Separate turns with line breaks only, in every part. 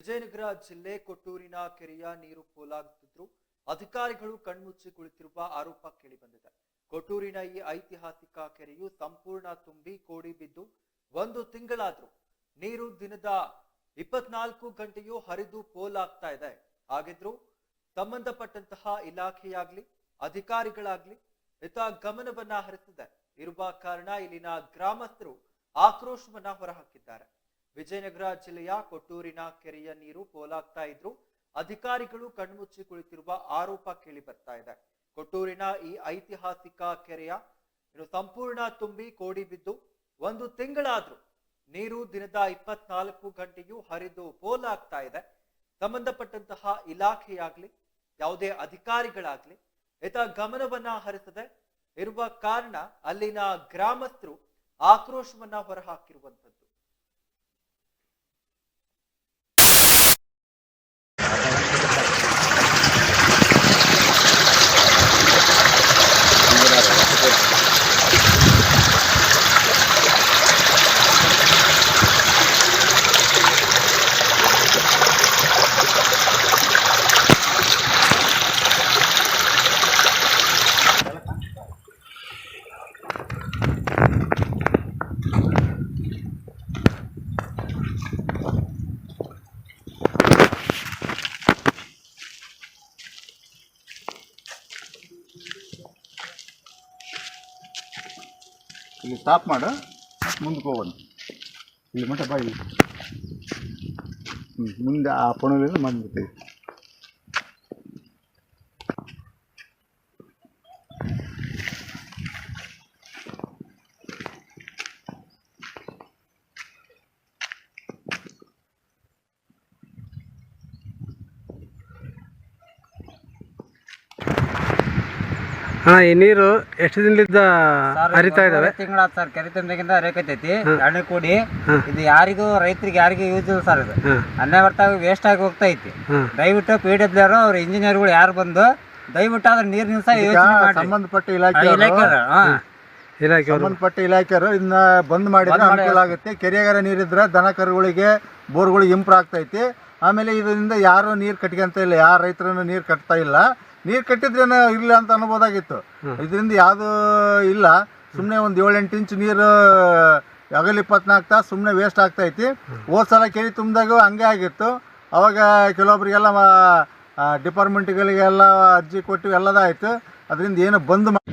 ವಿಜಯನಗರ ಜಿಲ್ಲೆ ಕೊಟ್ಟೂರಿನ ಕೆರೆಯ ನೀರು ಪೋಲಾಗುತ್ತಿದ್ರು ಅಧಿಕಾರಿಗಳು ಕಣ್ಮುಚ್ಚಿ ಕುಳಿತಿರುವ ಆರೋಪ ಕೇಳಿಬಂದಿದೆ. ಕೊಟ್ಟೂರಿನ ಈ ಐತಿಹಾಸಿಕ ಕೆರೆಯು ಸಂಪೂರ್ಣ ತುಂಬಿ ಕೋಡಿ ಬಿದ್ದು, ಒಂದು ತಿಂಗಳಾದ್ರೂ ನೀರು ದಿನದ ಇಪ್ಪತ್ನಾಲ್ಕು ಗಂಟೆಯೂ ಹರಿದು ಪೋಲಾಗ್ತಾ ಇದೆ. ಹಾಗಿದ್ರು ಸಂಬಂಧಪಟ್ಟಂತಹ ಇಲಾಖೆಯಾಗ್ಲಿ, ಅಧಿಕಾರಿಗಳಾಗ್ಲಿ ಇತ ಗಮನವನ್ನ ಹರಿಸದೆ. ಇರುವ ಕಾರಣ ಇಲ್ಲಿನ ಗ್ರಾಮಸ್ಥರು ಆಕ್ರೋಶವನ್ನ ಹೊರಹಾಕಿದ್ದಾರೆ. ವಿಜಯನಗರ ಜಿಲ್ಲೆಯ ಕೊಟ್ಟೂರಿನ ಕೆರೆಯ ನೀರು ಪೋಲಾಗ್ತಾ ಇದ್ರು. ಅಧಿಕಾರಿಗಳು ಕಣ್ಮುಚ್ಚಿ ಕುಳಿತಿರುವ ಆರೋಪ ಕೇಳಿ ಬರ್ತಾ ಇದೆ. ಕೊಟ್ಟೂರಿನ ಈ ಐತಿಹಾಸಿಕ ಕೆರೆಯ ಸಂಪೂರ್ಣ ತುಂಬಿ ಕೋಡಿ ಬಿದ್ದು ಒಂದು ತಿಂಗಳಾದ್ರೂ ನೀರು ದಿನದ ಇಪ್ಪತ್ನಾಲ್ಕು ಗಂಟೆಯೂ ಹರಿದು ಪೋಲಾಗ್ತಾ ಇದೆ. ಸಂಬಂಧಪಟ್ಟಂತಹ ಇಲಾಖೆಯಾಗ್ಲಿ, ಯಾವುದೇ ಅಧಿಕಾರಿಗಳಾಗ್ಲಿ ಇತ ಗಮನವನ್ನ ಹರಿಸದೆ ಇರುವ ಕಾರಣ ಅಲ್ಲಿನ ಗ್ರಾಮಸ್ಥರು ಆಕ್ರೋಶವನ್ನ ಹೊರಹಾಕಿರುವಂತದ್ದು
ಇಲ್ಲಿ ಸ್ಟಾಪ್ ಮಾಡು. ಮುಂದಕ್ಕೆ ಹೋಗೋಣ ಇಲ್ಲಿ ಮಟ್ಟ ಬಾಯಿ. ಹ್ಞೂ ಮುಂದೆ ಆ ಪಣದಲ್ಲಿ ಬಂದ್ಬಿಟ್ಟೈತಿ
ಹಾ ಈ ನೀರು ಎಷ್ಟು ದಿನದಿಂದ ಹರಿತಾ ಇದಾವೆ?
ತಿಂಗಳ ಸರ್ ಕೆರೆ ತುಂಬಿಗಿಂತ ಹರಿಯಕತ್ತೈತಿ. ಹಣ್ಣು ಕೂಡಿ ಇದು ಯಾರಿಗೂ ರೈತರಿಗೆ ಯಾರಿಗೂ ಯೂಸ್ ಇಲ್ಲ ಸರ್ ಇದು. ಅನ್ನ ಬರ್ತಾ ಬರ್ತಾಗ ವೇಸ್ಟ್ ಆಗಿ ಹೋಗ್ತಾ ಐತಿ ದಯವಿಟ್ಟು ಪಿ ಡಬ್ಲ್ಯೂ ಆರ್ ಅವ್ರ ಇಂಜಿನಿಯರ್ಗಳು ಯಾರು ಬಂದು ದಯವಿಟ್ಟು ಅದ್ರ ನೀರ್ ನಿಲ್ಸ ಯೋಚನೆ ಮಾಡಿ.
ಸಂಬಂಧಪಟ್ಟ ಇಲಾಖೆ
ಇಲಾಖೆ ಅವರು.
ಸಂಬಂಧಪಟ್ಟ ಇಲಾಖೆಯವರು ಇದನ್ನ ಬಂದ್ ಮಾಡಿದ್ರೆ ಅನುಕೂಲ ಆಗುತ್ತೆ. ಕೆರೆಗಾರ ನೀರಿದ್ರೆ ದನ ಕರುಗಳಿಗೆ ಬೋರ್ಗಳಿಗೆ ಇಂಪ್ರೂವ್ ಆಗ್ತೈತಿ. ಆಮೇಲೆ ಇದರಿಂದ ಯಾರು ನೀರು ಕಟ್ಕೊಂತ ಇಲ್ಲ ಯಾರು ರೈತರನ್ನು ನೀರು ಕಟ್ತಾ ಇಲ್ಲ. ನೀರು ಕಟ್ಟಿದ್ರೇನ ಇಲ್ಲ ಅಂತ ಅನ್ಬೋದಾಗಿತ್ತು. ಇದರಿಂದ ಯಾವುದು ಇಲ್ಲ. ಸುಮ್ಮನೆ ಒಂದು ಏಳೆಂಟು ಇಂಚ್ ನೀರು ಹಗಲು ಇಪ್ಪತ್ನಾಲ್ಕು ತಾಸು ಸುಮ್ಮನೆ ವೇಸ್ಟ್ ಆಗ್ತೈತಿ ಹೋದ್ ಸಲ ಕೆರೆ ತುಂಬಿದಾಗ ಹಂಗೆ ಆಗಿತ್ತು. ಅವಾಗ ಕೆಲವೊಬ್ರಿಗೆಲ್ಲ ಡಿಪಾರ್ಟ್ಮೆಂಟ್ಗಳಿಗೆಲ್ಲ ಅರ್ಜಿ ಕೊಟ್ಟು ಎಲ್ಲದಾಯಿತು ಅದರಿಂದ ಏನು ಬಂದ್ ಮಾ-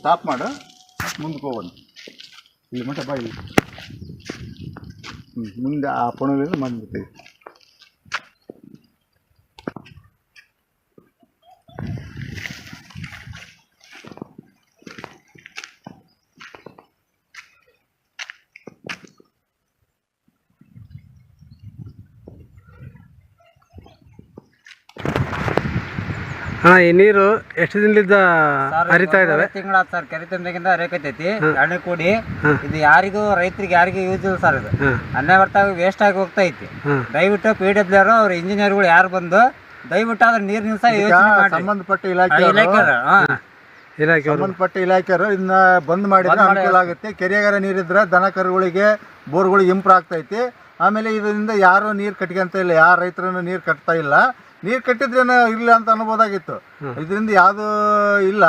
ಸ್ಟಾಪ್ ಮಾಡು. ಮುಂದಕ್ಕೆ ಹೋಗೋಣ. ಇಲ್ಲಿ ಮಟ್ಟ ಬಾ ಹ್ಞೂ ಮುಂದೆ ಆ ಪಣದಲ್ಲಿ ಬಂದ್ಬಿಟ್ಟೈತಿ
ಈ ನೀರು ಎಷ್ಟು ದಿನದಿಂದ ಹರಿತಾ ಇದಾವೆ?
ತಿಂಗಳ ಸರ್ ಕೆರೆ ತುಂಬಿಂದ ಹರಿಯಕತ್ತೈತಿ. ಹಣ್ಣು ಕೂಡಿ ಇದು ಯಾರಿಗೂ ರೈತರಿಗೆ ಯಾರಿಗೂ ಯೂಸ್ ಇಲ್ಲ ಸರ್ ಇದು. ಅನ್ನ ಬರ್ತಾ ವೇಸ್ಟ್ ಆಗಿ ಹೋಗ್ತಾ ಐತಿ ದಯವಿಟ್ಟು ಪಿ ಡಬ್ಲ್ಯೂ ಆರ್ ಅವ್ರ ಇಂಜಿನಿಯರ್ಗಳು ಯಾರು ಬಂದು ದಯವಿಟ್ಟು ಅದ್ರ ನೀರ್ ನಿಲ್ಸ ಯೋಚನೆ ಮಾಡಿ
ಸಂಬಂಧಪಟ್ಟ ಇಲಾಖೆ
ಹಾ.
ಸಂಬಂಧಪಟ್ಟ ಇಲಾಖೆಯವರು ಇದನ್ನ ಬಂದ್ ಮಾಡಿದ್ರೆ ಅನುಕೂಲ ಆಗುತ್ತೆ. ಕೆರೆಗಾರ ನೀರಿದ್ರೆ ದನ ಕರುಗಳಿಗೆ ಬೋರ್ಗಳಿಗೆ ಇಂಪ್ರೂವ್ ಆಗ್ತೈತಿ. ಆಮೇಲೆ ಇದರಿಂದ ಯಾರು ನೀರು ಕಟ್ಕೊಂತ ಇಲ್ಲ ಯಾರು ರೈತರನ್ನು ನೀರು ಕಟ್ತಾ ಇಲ್ಲ. ನೀರು ಕಟ್ಟಿದ್ರೇನು ಇಲ್ಲ ಅಂತ ಅನ್ಬೋದಾಗಿತ್ತು. ಇದರಿಂದ ಯಾವುದು ಇಲ್ಲ.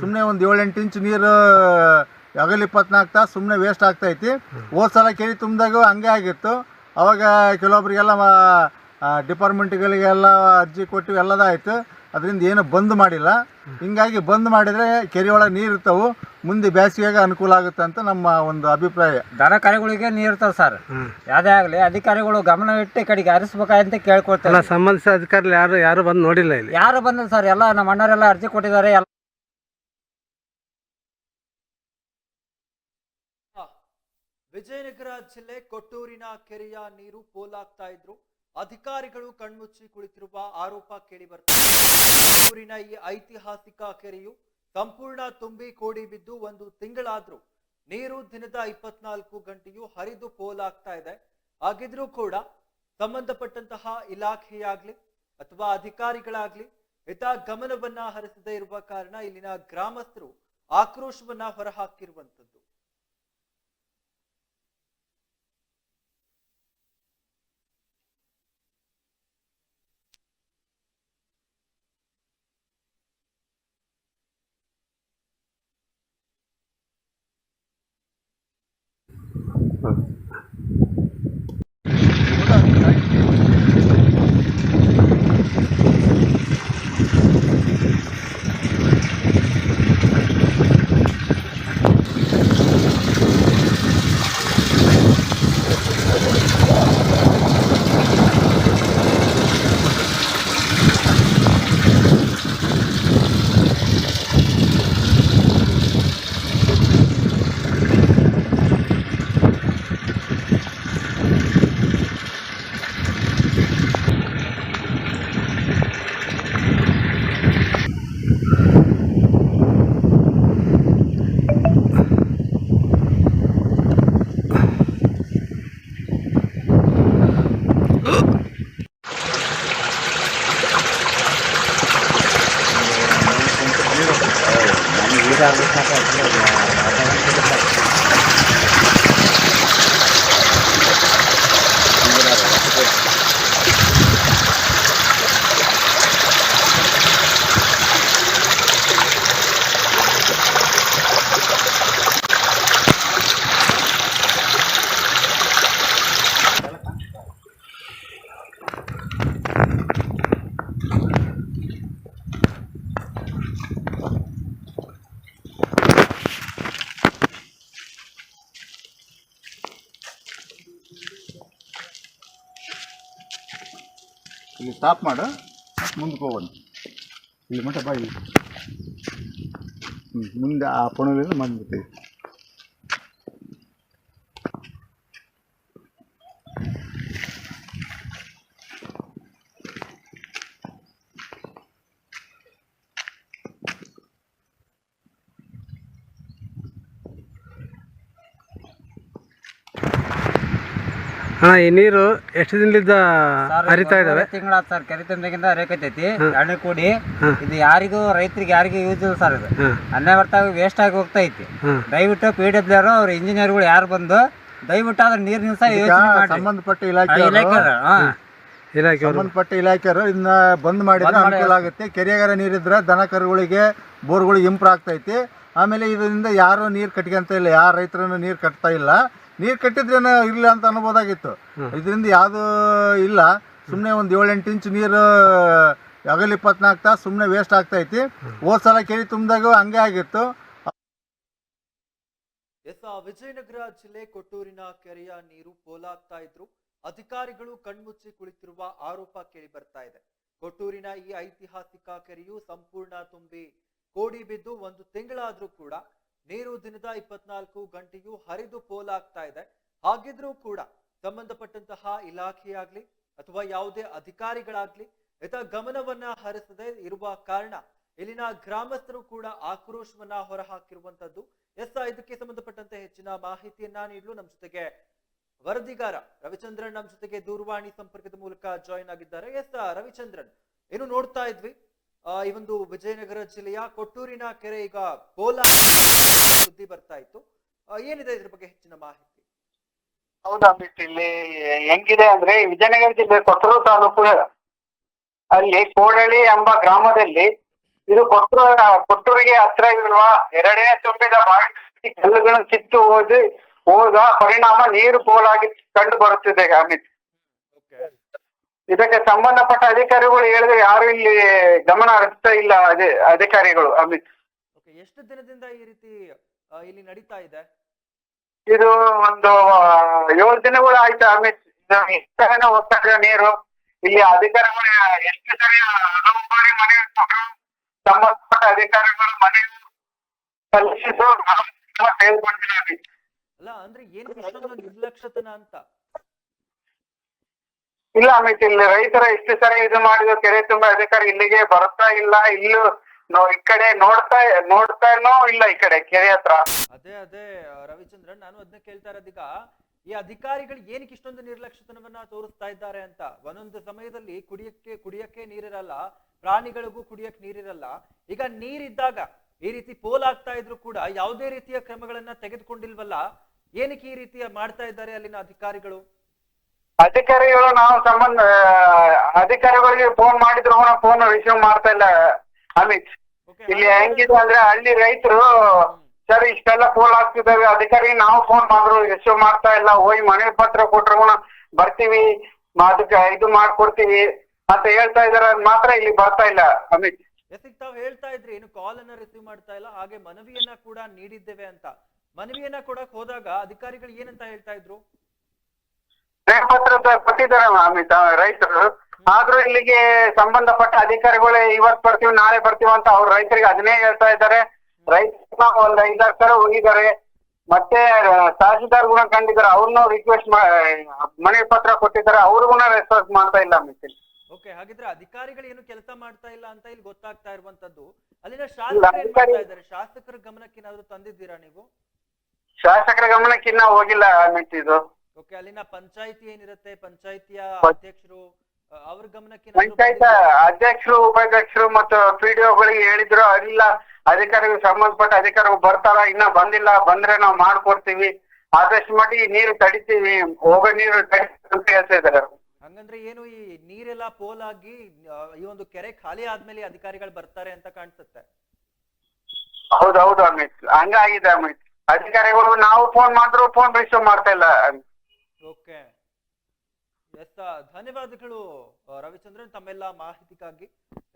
ಸುಮ್ಮನೆ ಒಂದು ಏಳೆಂಟು ಇಂಚ್ ನೀರು ಹಗಲ್ ಇಪ್ಪತ್ನಾಲ್ಕು ತಾಸು ಸುಮ್ಮನೆ ವೇಸ್ಟ್ ಆಗ್ತೈತಿ. ಹೋದ ಸಲ ಕೆರೆ ತುಂಬಿದಾಗ ಹಂಗೆ ಆಗಿತ್ತು. ಅವಾಗ ಕೆಲವೊಬ್ರಿಗೆಲ್ಲ ಡಿಪಾರ್ಟ್ಮೆಂಟ್ಗಳಿಗೆಲ್ಲ ಅರ್ಜಿ ಕೊಟ್ಟು ಎಲ್ಲದ ಆಯಿತು. ಅದರಿಂದ ಏನು ಬಂದ್ ಮಾಡಿಲ್ಲ. ಹಿಂಗಾಗಿ ಬಂದ್ ಮಾಡಿದರೆ ಕೆರೆ ಒಳಗೆ ನೀರು ಇರ್ತಾವೆ. ಮುಂದೆ ಬೇಸಿಗೆಗೆ ಅನುಕೂಲ ಆಗುತ್ತೆ ಅಂತ ನಮ್ಮ ಒಂದು ಅಭಿಪ್ರಾಯ.
ದನ ಕರೆಗಳಿಗೆ ನೀರ್ ಇರ್ತಾವ ಸರ್ ಯಾವುದೇ ಆಗಲಿ ಅಧಿಕಾರಿಗಳು ಗಮನ ಇಟ್ಟು ಕಡೆಗೆ ಹರಿಸ್ಬೇಕಂತ ಕೇಳ್ಕೊಳ್ತಾರೆ.
ಅಲ್ಲ ಸಂಬಂಧಿಸಿದ ಅಧಿಕಾರಿ ಯಾರು ಯಾರು ಬಂದು ನೋಡಿಲ್ಲ ಇಲ್ಲಿ.
ಯಾರು ಬಂದಿಲ್ಲ ಸರ್ ಎಲ್ಲ ನಮ್ಮ ಅಣ್ಣರೆಲ್ಲ ಅರ್ಜಿ ಕೊಟ್ಟಿದ್ದಾರೆ. ಎಲ್ಲ
ವಿಜಯನಗರ ಜಿಲ್ಲೆ ಕೊಟ್ಟೂರಿನ ಕೆರೆಯ ನೀರು ಪೋಲಾಗ್ತಾ ಇದ್ರು. ಅಧಿಕಾರಿಗಳು ಕಣ್ಮುಚ್ಚಿ ಕುಳಿತಿರುವ ಆರೋಪ ಕೇಳಿ ಊರಿನ ಈ ಐತಿಹಾಸಿಕ ಕೆರೆಯು ಸಂಪೂರ್ಣ ತುಂಬಿ ಕೋಡಿ ಬಿದ್ದು ಒಂದು ತಿಂಗಳಾದ್ರೂ ನೀರು ದಿನದ ಇಪ್ಪತ್ನಾಲ್ಕು ಗಂಟೆಯೂ ಹರಿದು ಪೋಲಾಗ್ತಾ ಇದೆ. ಹಾಗಿದ್ರೂ ಕೂಡ ಸಂಬಂಧಪಟ್ಟಂತಹ ಇಲಾಖೆಯಾಗ್ಲಿ ಅಥವಾ ಅಧಿಕಾರಿಗಳಾಗ್ಲಿ ಹಿತ ಗಮನವನ್ನ ಹರಿಸದೇ ಇರುವ ಕಾರಣ ಇಲ್ಲಿನ ಗ್ರಾಮಸ್ಥರು ಆಕ್ರೋಶವನ್ನ ಹೊರಹಾಕಿರುವಂತದ್ದು
ಇಲ್ಲಿ ಸ್ಟಾಪ್ ಮಾಡು. ಮುಂದಕ್ಕೆ ಹೋಗೋಣ. ಇಲ್ಲಿ ಮಟ್ಟ ಬಾಯಿ. ಹ್ಞೂ ಮುಂದೆ ಆ ಪುಣದಿಂದ ಬಂದ್ಬಿಡ್ತೀವಿ
ಅಣ್ಣ ಈ ನೀರು ಎಷ್ಟು ದಿನದಿಂದ ಹರಿತಾ ಇದಾವೆ?
ತಿಂಗಳ ಸರ್ ಕೆರೆ ತುಂಬಿಗಿಂದ ಹರಿಕೈತೈತಿ ಹಣ್ಣು ಕೂಡಿ ಇದು ಯಾರಿಗೂ ರೈತರಿಗೆ ಯಾರಿಗೂ ಯೂಸ್ ಇಲ್ಲ ಸರ್ ಇದು. ಅನ್ನ ಬರ್ತಾ ವೇಸ್ಟ್ ಆಗಿ ಹೋಗ್ತಾ ಐತಿ ದಯವಿಟ್ಟು ಪಿ ಡಬ್ಲ್ಯೂ ಆರ್ ಅವ್ರ ಇಂಜಿನಿಯರ್ಗಳು ಯಾರು ಬಂದು ದಯವಿಟ್ಟು ಅದ್ರ ನೀರ್ ನಿಲ್ಸ ಯೋಚನೆ ಮಾಡಿ
ಸಂಬಂಧಪಟ್ಟ ಇಲಾಖೆ
ಇಲಾಖೆ ಹಾ.
ಸಂಬಂಧಪಟ್ಟ ಇಲಾಖೆಯವರು ಇದನ್ನ ಬಂದ್ ಮಾಡಿದ್ರೆ ಅನುಕೂಲ ಆಗುತ್ತೆ. ಕೆರೆಗಾರ ನೀರಿದ್ರೆ ದನ ಕರುಗಳಿಗೆ ಬೋರ್ಗಳಿಗೆ ಇಂಪ್ರೂವ್ ಆಗ್ತೈತಿ. ಆಮೇಲೆ ಇದರಿಂದ ಯಾರು ನೀರು ಕಟ್ಕೊಂತ ಇಲ್ಲ ಯಾರು ರೈತರನ್ನು ನೀರು ಕಟ್ತಾ ಇಲ್ಲ. ನೀರು ಕಟ್ಟಿದ್ರೇನ ಇಲ್ಲ ಅಂತ ಅನ್ಬೋದಾಗಿತ್ತು. ಇದರಿಂದ ಯಾವುದು ಇಲ್ಲ. ಸುಮ್ಮನೆ ಒಂದು ಏಳೆಂಟು ಇಂಚ್ ನೀರು ಹಗಲ್ ಇಪ್ಪತ್ನಾಲ್ಕು ತಾಸು ಸುಮ್ಮನೆ ವೇಸ್ಟ್ ಐತಿ ಹೋದ ಸಲ ಕೇಳಿ ತುಂಬಿದಾಗ ಹಂಗೆ ಆಗಿತ್ತು.
ಎಸ್ ಆ ವಿಜಯನಗರ ಜಿಲ್ಲೆ ಕೊಟ್ಟೂರಿನ ಕೆರೆಯ ನೀರು ಪೋಲಾಗ್ತಾ ಇದ್ರು. ಅಧಿಕಾರಿಗಳು ಕಣ್ಮುಚ್ಚಿ ಕುಳಿತಿರುವ ಆರೋಪ ಕೇಳಿ ಬರ್ತಾ ಇದೆ. ಕೊಟ್ಟೂರಿನ ಈ ಐತಿಹಾಸಿಕ ಕೆರೆಯು ಸಂಪೂರ್ಣ ತುಂಬಿ ಕೋಡಿ ಬಿದ್ದು ಒಂದು ತಿಂಗಳಾದ್ರೂ ಕೂಡ ನೀರು ದಿನದ ಇಪ್ಪತ್ನಾಲ್ಕು ಗಂಟೆಯೂ ಹರಿದು ಪೋಲಾಗ್ತಾ ಇದೆ. ಹಾಗಿದ್ರೂ ಕೂಡ ಸಂಬಂಧಪಟ್ಟಂತಹ ಇಲಾಖೆಯಾಗ್ಲಿ ಅಥವಾ ಯಾವುದೇ ಅಧಿಕಾರಿಗಳಾಗ್ಲಿ ಇತ ಗಮನವನ್ನ ಹರಿಸದೆ ಇರುವ ಕಾರಣ ಇಲ್ಲಿನ ಗ್ರಾಮಸ್ಥರು ಕೂಡ ಆಕ್ರೋಶವನ್ನ ಹೊರಹಾಕಿರುವಂತದ್ದು. ಎಸ್ ಇದಕ್ಕೆ ಸಂಬಂಧಪಟ್ಟಂತೆ ಹೆಚ್ಚಿನ ಮಾಹಿತಿಯನ್ನ ನೀಡಲು. ನಮ್ಮ ಜೊತೆಗೆ ವರದಿಗಾರ ರವಿಚಂದ್ರನ್ ನಮ್ಮ ಜೊತೆಗೆ ದೂರವಾಣಿ ಸಂಪರ್ಕದ ಮೂಲಕ ಜಾಯಿನ್ ಆಗಿದ್ದಾರೆ. ಎಸ್ ರವಿಚಂದ್ರನ್ ಏನು ನೋಡ್ತಾ ಇದ್ವಿ. ಈ ಒಂದು ವಿಜಯನಗರ ಜಿಲ್ಲೆಯ ಕೊಟ್ಟೂರಿನ ಕೆರೆ ಈಗ ಬೋಲಾ ಸುದ್ದಿ ಬರ್ತಾ ಇತ್ತು. ಏನಿದೆ ಇದ್ರ ಬಗ್ಗೆ ಹೆಚ್ಚಿನ ಮಾಹಿತಿ?
ಹೌದಾ ಇಲ್ಲಿ ಹೆಂಗಿದೆ ಅಂದ್ರೆ ವಿಜಯನಗರ ಜಿಲ್ಲೆ ಕೊಟ್ಟೂರು ತಾಲೂಕು ಅಲ್ಲಿ ಕೋಡಳಿ ಎಂಬ ಗ್ರಾಮದಲ್ಲಿ ಇದು ಕೊಟ್ಟೂರು ಕೊಟ್ಟೂರಿಗೆ ಹತ್ರ ಇರುವ ಎರಡನೇ ತುಂಬಿದ ಬಾವಿ ಕಲ್ಲುಗಳನ್ನು ಕಿತ್ತು ಹೋದ ಪರಿಣಾಮ ನೀರು ಪೋಲಾಗಿ ಕಂಡು ಬರುತ್ತಿದೆ ಅಮಿತ್. ಇದಕ್ಕೆ ಸಂಬಂಧಪಟ್ಟ ಅಧಿಕಾರಿಗಳು ಹೇಳಿದ್ರೆ ಯಾರು ಇಲ್ಲಿ ಗಮನ ಹರಿಸ್ತಾ ಇಲ್ಲ ಅದೇ ಅಧಿಕಾರಿಗಳು. ಅಮಿತ್
ಎಷ್ಟು ದಿನದಿಂದ ಈ ರೀತಿ ಇಲ್ಲಿ ನಡೀತಾ ಇದೆ?
ಇದು ಒಂದು ಏಳು ದಿನಗಳು ಆಯ್ತು ಅಮಿತ್. ಹೋಗ್ತಾ ಇದೆ ನೀರು. ಇಲ್ಲಿ ಅಧಿಕಾರಿಗಳು ಎಷ್ಟು ಜನ ಹಲವು ಬಾರಿ ಮನೆ ಸಂಬಂಧಪಟ್ಟ ಅಧಿಕಾರಿಗಳು ಮನೆ ಅಮಿತ್.
ಅಲ್ಲ ಅಂದ್ರೆ ಏನ್ ಇಷ್ಟೊಂದು ನಿರ್ಲಕ್ಷ್ಯತನ ಅಂತ?
ಇಲ್ಲ ಅಮಿತ್ ಇಲ್ಲಿ ರೈತರ ಎಷ್ಟು ಸರಿ ಇದು ಮಾಡಿದ್ರು, ಕೆರೆ ತುಂಬಾ ಅಧಿಕಾರಿ ಇಲ್ಲಿಗೆ ಬರ್ತಾ ಇಲ್ಲ, ಇಲ್ಲೂ ಈ ಕಡೆ ನೋಡ್ತಾ ನೋಡ್ತಾನೋ ಇಲ್ಲ ಈ ಕಡೆ ಕೆರೆ ಹತ್ರ.
ಅದೇ ಅದೇ, ರವಿಚಂದ್ರನ್ ನಾನು ಅದನ್ನ ಕೇಳ್ತಾ ಇರೋದೀಗ ಈ ಅಧಿಕಾರಿಗಳು ಏನಕ್ಕೆ ಇಷ್ಟೊಂದು ನಿರ್ಲಕ್ಷ್ಯತನವನ್ನ ತೋರಿಸ್ತಾ ಇದ್ದಾರೆ ಅಂತ? ಒಂದೊಂದು ಸಮಯದಲ್ಲಿ ಕುಡಿಯಕ್ಕೆ ಕುಡಿಯಕ್ಕೆ ನೀರಿರಲ್ಲ, ಪ್ರಾಣಿಗಳಿಗೂ ಕುಡಿಯಕ್ ನೀರಿರಲ್ಲ. ಈಗ ನೀರಿದ್ದಾಗ ಈ ರೀತಿ ಪೋಲ್ ಆಗ್ತಾ ಇದ್ರು ಕೂಡ ಯಾವುದೇ ರೀತಿಯ ಕ್ರಮಗಳನ್ನ ತೆಗೆದುಕೊಂಡಿಲ್ವಲ್ಲ? ಏನಕ್ಕೆ ಈ ರೀತಿಯ ಮಾಡ್ತಾ ಇದ್ದಾರೆ ಅಲ್ಲಿನ ಅಧಿಕಾರಿಗಳು?
ಅಧಿಕಾರಿಗಳು ನಾವು ಸಂಬಂಧ ಅಧಿಕಾರಿಗಳಿಗೆ ಫೋನ್ ಮಾಡಿದ್ರು ಫೋನ್ ರಿಸೀವ್ ಮಾಡ್ತಾ ಇಲ್ಲ ಅಮಿತ್. ಇಲ್ಲಿ ಹೆಂಗಿದೆ ಅಂದ್ರೆ ಹಳ್ಳಿ ರೈತರು ಸರ್ ಇಷ್ಟೆಲ್ಲ ಫೋನ್ ಆಗ್ತಿದಾವೆ ಅಧಿಕಾರಿ ನಾವು ಫೋನ್ ಮಾಡಿದ್ರು ರಿಸೀವ್ ಮಾಡ್ತಾ ಇಲ್ಲ ಹೋಗಿ ಮನೆ ಪತ್ರ ಕೊಟ್ರು ಬರ್ತೀವಿ ಅದಕ್ಕೆ ಇದು ಮಾಡ್ಕೊಡ್ತೀವಿ ಅಂತ ಹೇಳ್ತಾ ಇದಾರೆ ಮಾತ್ರ ಇಲ್ಲಿ ಬರ್ತಾ ಇಲ್ಲ ಅಮಿತ್.
ತಾವ್ ಹೇಳ್ತಾ ಇದ್ರಿ ಏನು ಕಾಲ್ ಅನ್ನ ರಿಸೀವ್ ಮಾಡ್ತಾ ಇಲ್ಲ ಹಾಗೆ ಮನವಿಯನ್ನ ಕೂಡ ನೀಡಿದ್ದೇವೆ ಅಂತ. ಮನವಿಯನ್ನ ಕೊಡಕ್ ಹೋದಾಗ ಅಧಿಕಾರಿಗಳು ಏನಂತ ಹೇಳ್ತಾ ಇದ್ರು?
ಪತ್ರ ಕೊಟ್ಟಿದ್ದಾರೆ ಅಮಿತ್ ರೈತರು? ಆದ್ರೂ ಇಲ್ಲಿಗೆ ಸಂಬಂಧಪಟ್ಟ ಅಧಿಕಾರಿಗಳು ಇವತ್ ಬರ್ತೀವಿ ನಾಳೆ ಬರ್ತೀವಿ ಅಂತ ಅವ್ರ ರೈತರಿಗೆ ಅದನ್ನೇ ಹೇಳ್ತಾ ಇದ್ದಾರೆ. ರೈತ ಒಂದ್ ಐದಾರು ಸಲ ಹೋಗಿದ್ದಾರೆ. ಮತ್ತೆ ತಹಸೀಲ್ದಾರ್ ಗುಣ ಕಂಡಿದ್ದಾರೆ. ಅವ್ರನ್ನ ರಿಕ್ವೆಸ್ಟ್ ಮನೆ ಪತ್ರ ಕೊಟ್ಟಿದ್ದಾರೆ. ಅವ್ರಿಗೂ ರೆಸ್ಪಾನ್ಸ್ ಮಾಡ್ತಾ ಇಲ್ಲ ಅಮಿತ್
ಓಕೆ ಹಾಗಿದ್ರೆ ಅಧಿಕಾರಿಗಳು ಏನು ಕೆಲಸ ಮಾಡ್ತಾ ಇಲ್ಲ ಅಂತ ಇಲ್ಲಿ ಗೊತ್ತಾಗ್ತಾ ಇರುವಂತದ್ದು ಅಲ್ಲಿನ ಶಾಸಕರು ಏನ್ ಮಾಡ್ತಾ ಇದ್ದಾರೆ? ಶಾಸಕರ ಗಮನಕ್ಕೆ ಏನಾದ್ರು ತಂದಿದ್ದೀರಾ ನೀವು?
ಶಾಸಕರ ಗಮನಕ್ಕೆ ಇನ್ನ ಹೋಗಿಲ್ಲ ಅಮಿತ್ ಇದು.
ಓಕೆ ಅಲ್ಲಿನ ಪಂಚಾಯತಿ ಏನಿರುತ್ತೆ? ಪಂಚಾಯತಿಯ ಅಧ್ಯಕ್ಷರು ಅವ್ರ ಗಮನಕ್ಕೆ
ಪಂಚಾಯತ್? ಅಧ್ಯಕ್ಷರು ಉಪಾಧ್ಯಕ್ಷರು ಮತ್ತು ಪಿಡಿಒಗಳಿಗೆ ಹೇಳಿದ್ರು ಇಲ್ಲ ಅಧಿಕಾರಿಗಳು ಸಂಬಂಧಪಟ್ಟ ಅಧಿಕಾರಿಗಳು ಬರ್ತಾರ ಇನ್ನ ಬಂದಿಲ್ಲ ಬಂದ್ರೆ ನಾವು ಮಾಡ್ಕೊಡ್ತೀವಿ. ಆದಷ್ಟು ಮಟ್ಟಿಗೆ ನೀರು ತಡಿತೀವಿ ಹೋಗೋ ನೀರು ಅಂತ ಹೇಳ್ತಾ ಇದಾರೆ
ಹಂಗಂದ್ರೆ ಏನು ಈ ನೀರೆಲ್ಲ ಪೋಲ್ ಆಗಿ ಈ ಒಂದು ಕೆರೆ ಖಾಲಿ ಆದ್ಮೇಲೆ ಅಧಿಕಾರಿಗಳು ಬರ್ತಾರೆ ಅಂತ ಕಾಣಿಸುತ್ತೆ.
ಹೌದೌದು ಅಮಿತ್. ಹಂಗಾಗಿದೆ ಅಮಿತ್. ಅಧಿಕಾರಿಗಳು ನಾವು ಫೋನ್ ಮಾಡಿದ್ರು ಫೋನ್ ರಿಸೀವ್ ಮಾಡ್ತಾ ಇಲ್ಲ.
ಓಕೆ. ಎಸ್ ಧನ್ಯವಾದಗಳು ರವಿಚಂದ್ರನ್ ತಮ್ಮೆಲ್ಲ ಮಾಹಿತಿಗಾಗಿ.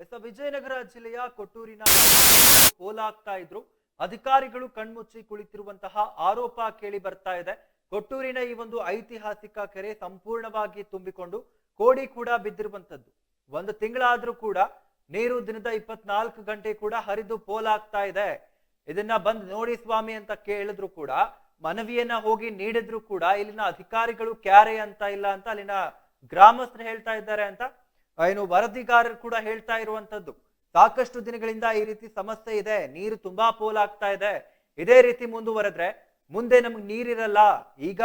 ಎಸ್ ವಿಜಯನಗರ ಜಿಲ್ಲೆಯ ಕೊಟ್ಟೂರಿನ ಪೋಲಾಗ್ತಾ ಇದ್ರು. ಅಧಿಕಾರಿಗಳು ಕಣ್ಮುಚ್ಚಿ ಕುಳಿತಿರುವಂತಹ ಆರೋಪ ಕೇಳಿ ಬರ್ತಾ ಇದೆ. ಕೊಟ್ಟೂರಿನ ಈ ಒಂದು ಐತಿಹಾಸಿಕ ಕೆರೆ ಸಂಪೂರ್ಣವಾಗಿ ತುಂಬಿಕೊಂಡು ಕೋಡಿ ಕೂಡ ಬಿದ್ದಿರುವಂತದ್ದು ಒಂದು ತಿಂಗಳಾದ್ರೂ ಕೂಡ ನೀರು ದಿನದ ಇಪ್ಪತ್ನಾಲ್ಕು ಗಂಟೆ ಕೂಡ ಹರಿದು ಪೋಲಾಗ್ತಾ ಇದೆ. ಇದನ್ನ ಬಂದ್ ನೋಡಿ ಸ್ವಾಮಿ ಅಂತ ಕೇಳಿದ್ರು ಕೂಡ ಮನವಿಯನ್ನ ಹೋಗಿ ನೀಡಿದ್ರು ಕೂಡ ಇಲ್ಲಿನ ಅಧಿಕಾರಿಗಳು ಕ್ಯಾರೆ ಅಂತ ಇಲ್ಲ ಅಂತ ಅಲ್ಲಿನ ಗ್ರಾಮಸ್ಥರು ಹೇಳ್ತಾ ಇದ್ದಾರೆ ಅಂತ, ಏನು ವರದಿಗಾರರು ಕೂಡ ಹೇಳ್ತಾ ಇರುವಂತದ್ದು ಸಾಕಷ್ಟು ದಿನಗಳಿಂದ ಈ ರೀತಿ ಸಮಸ್ಯೆ ಇದೆ, ನೀರು ತುಂಬಾ ಪೋಲಾಗ್ತಾ ಇದೆ. ಇದೇ ರೀತಿ ಮುಂದುವರೆದ್ರೆ ಮುಂದೆ ನಮ್ಗೆ ನೀರಿರಲ್ಲ, ಈಗ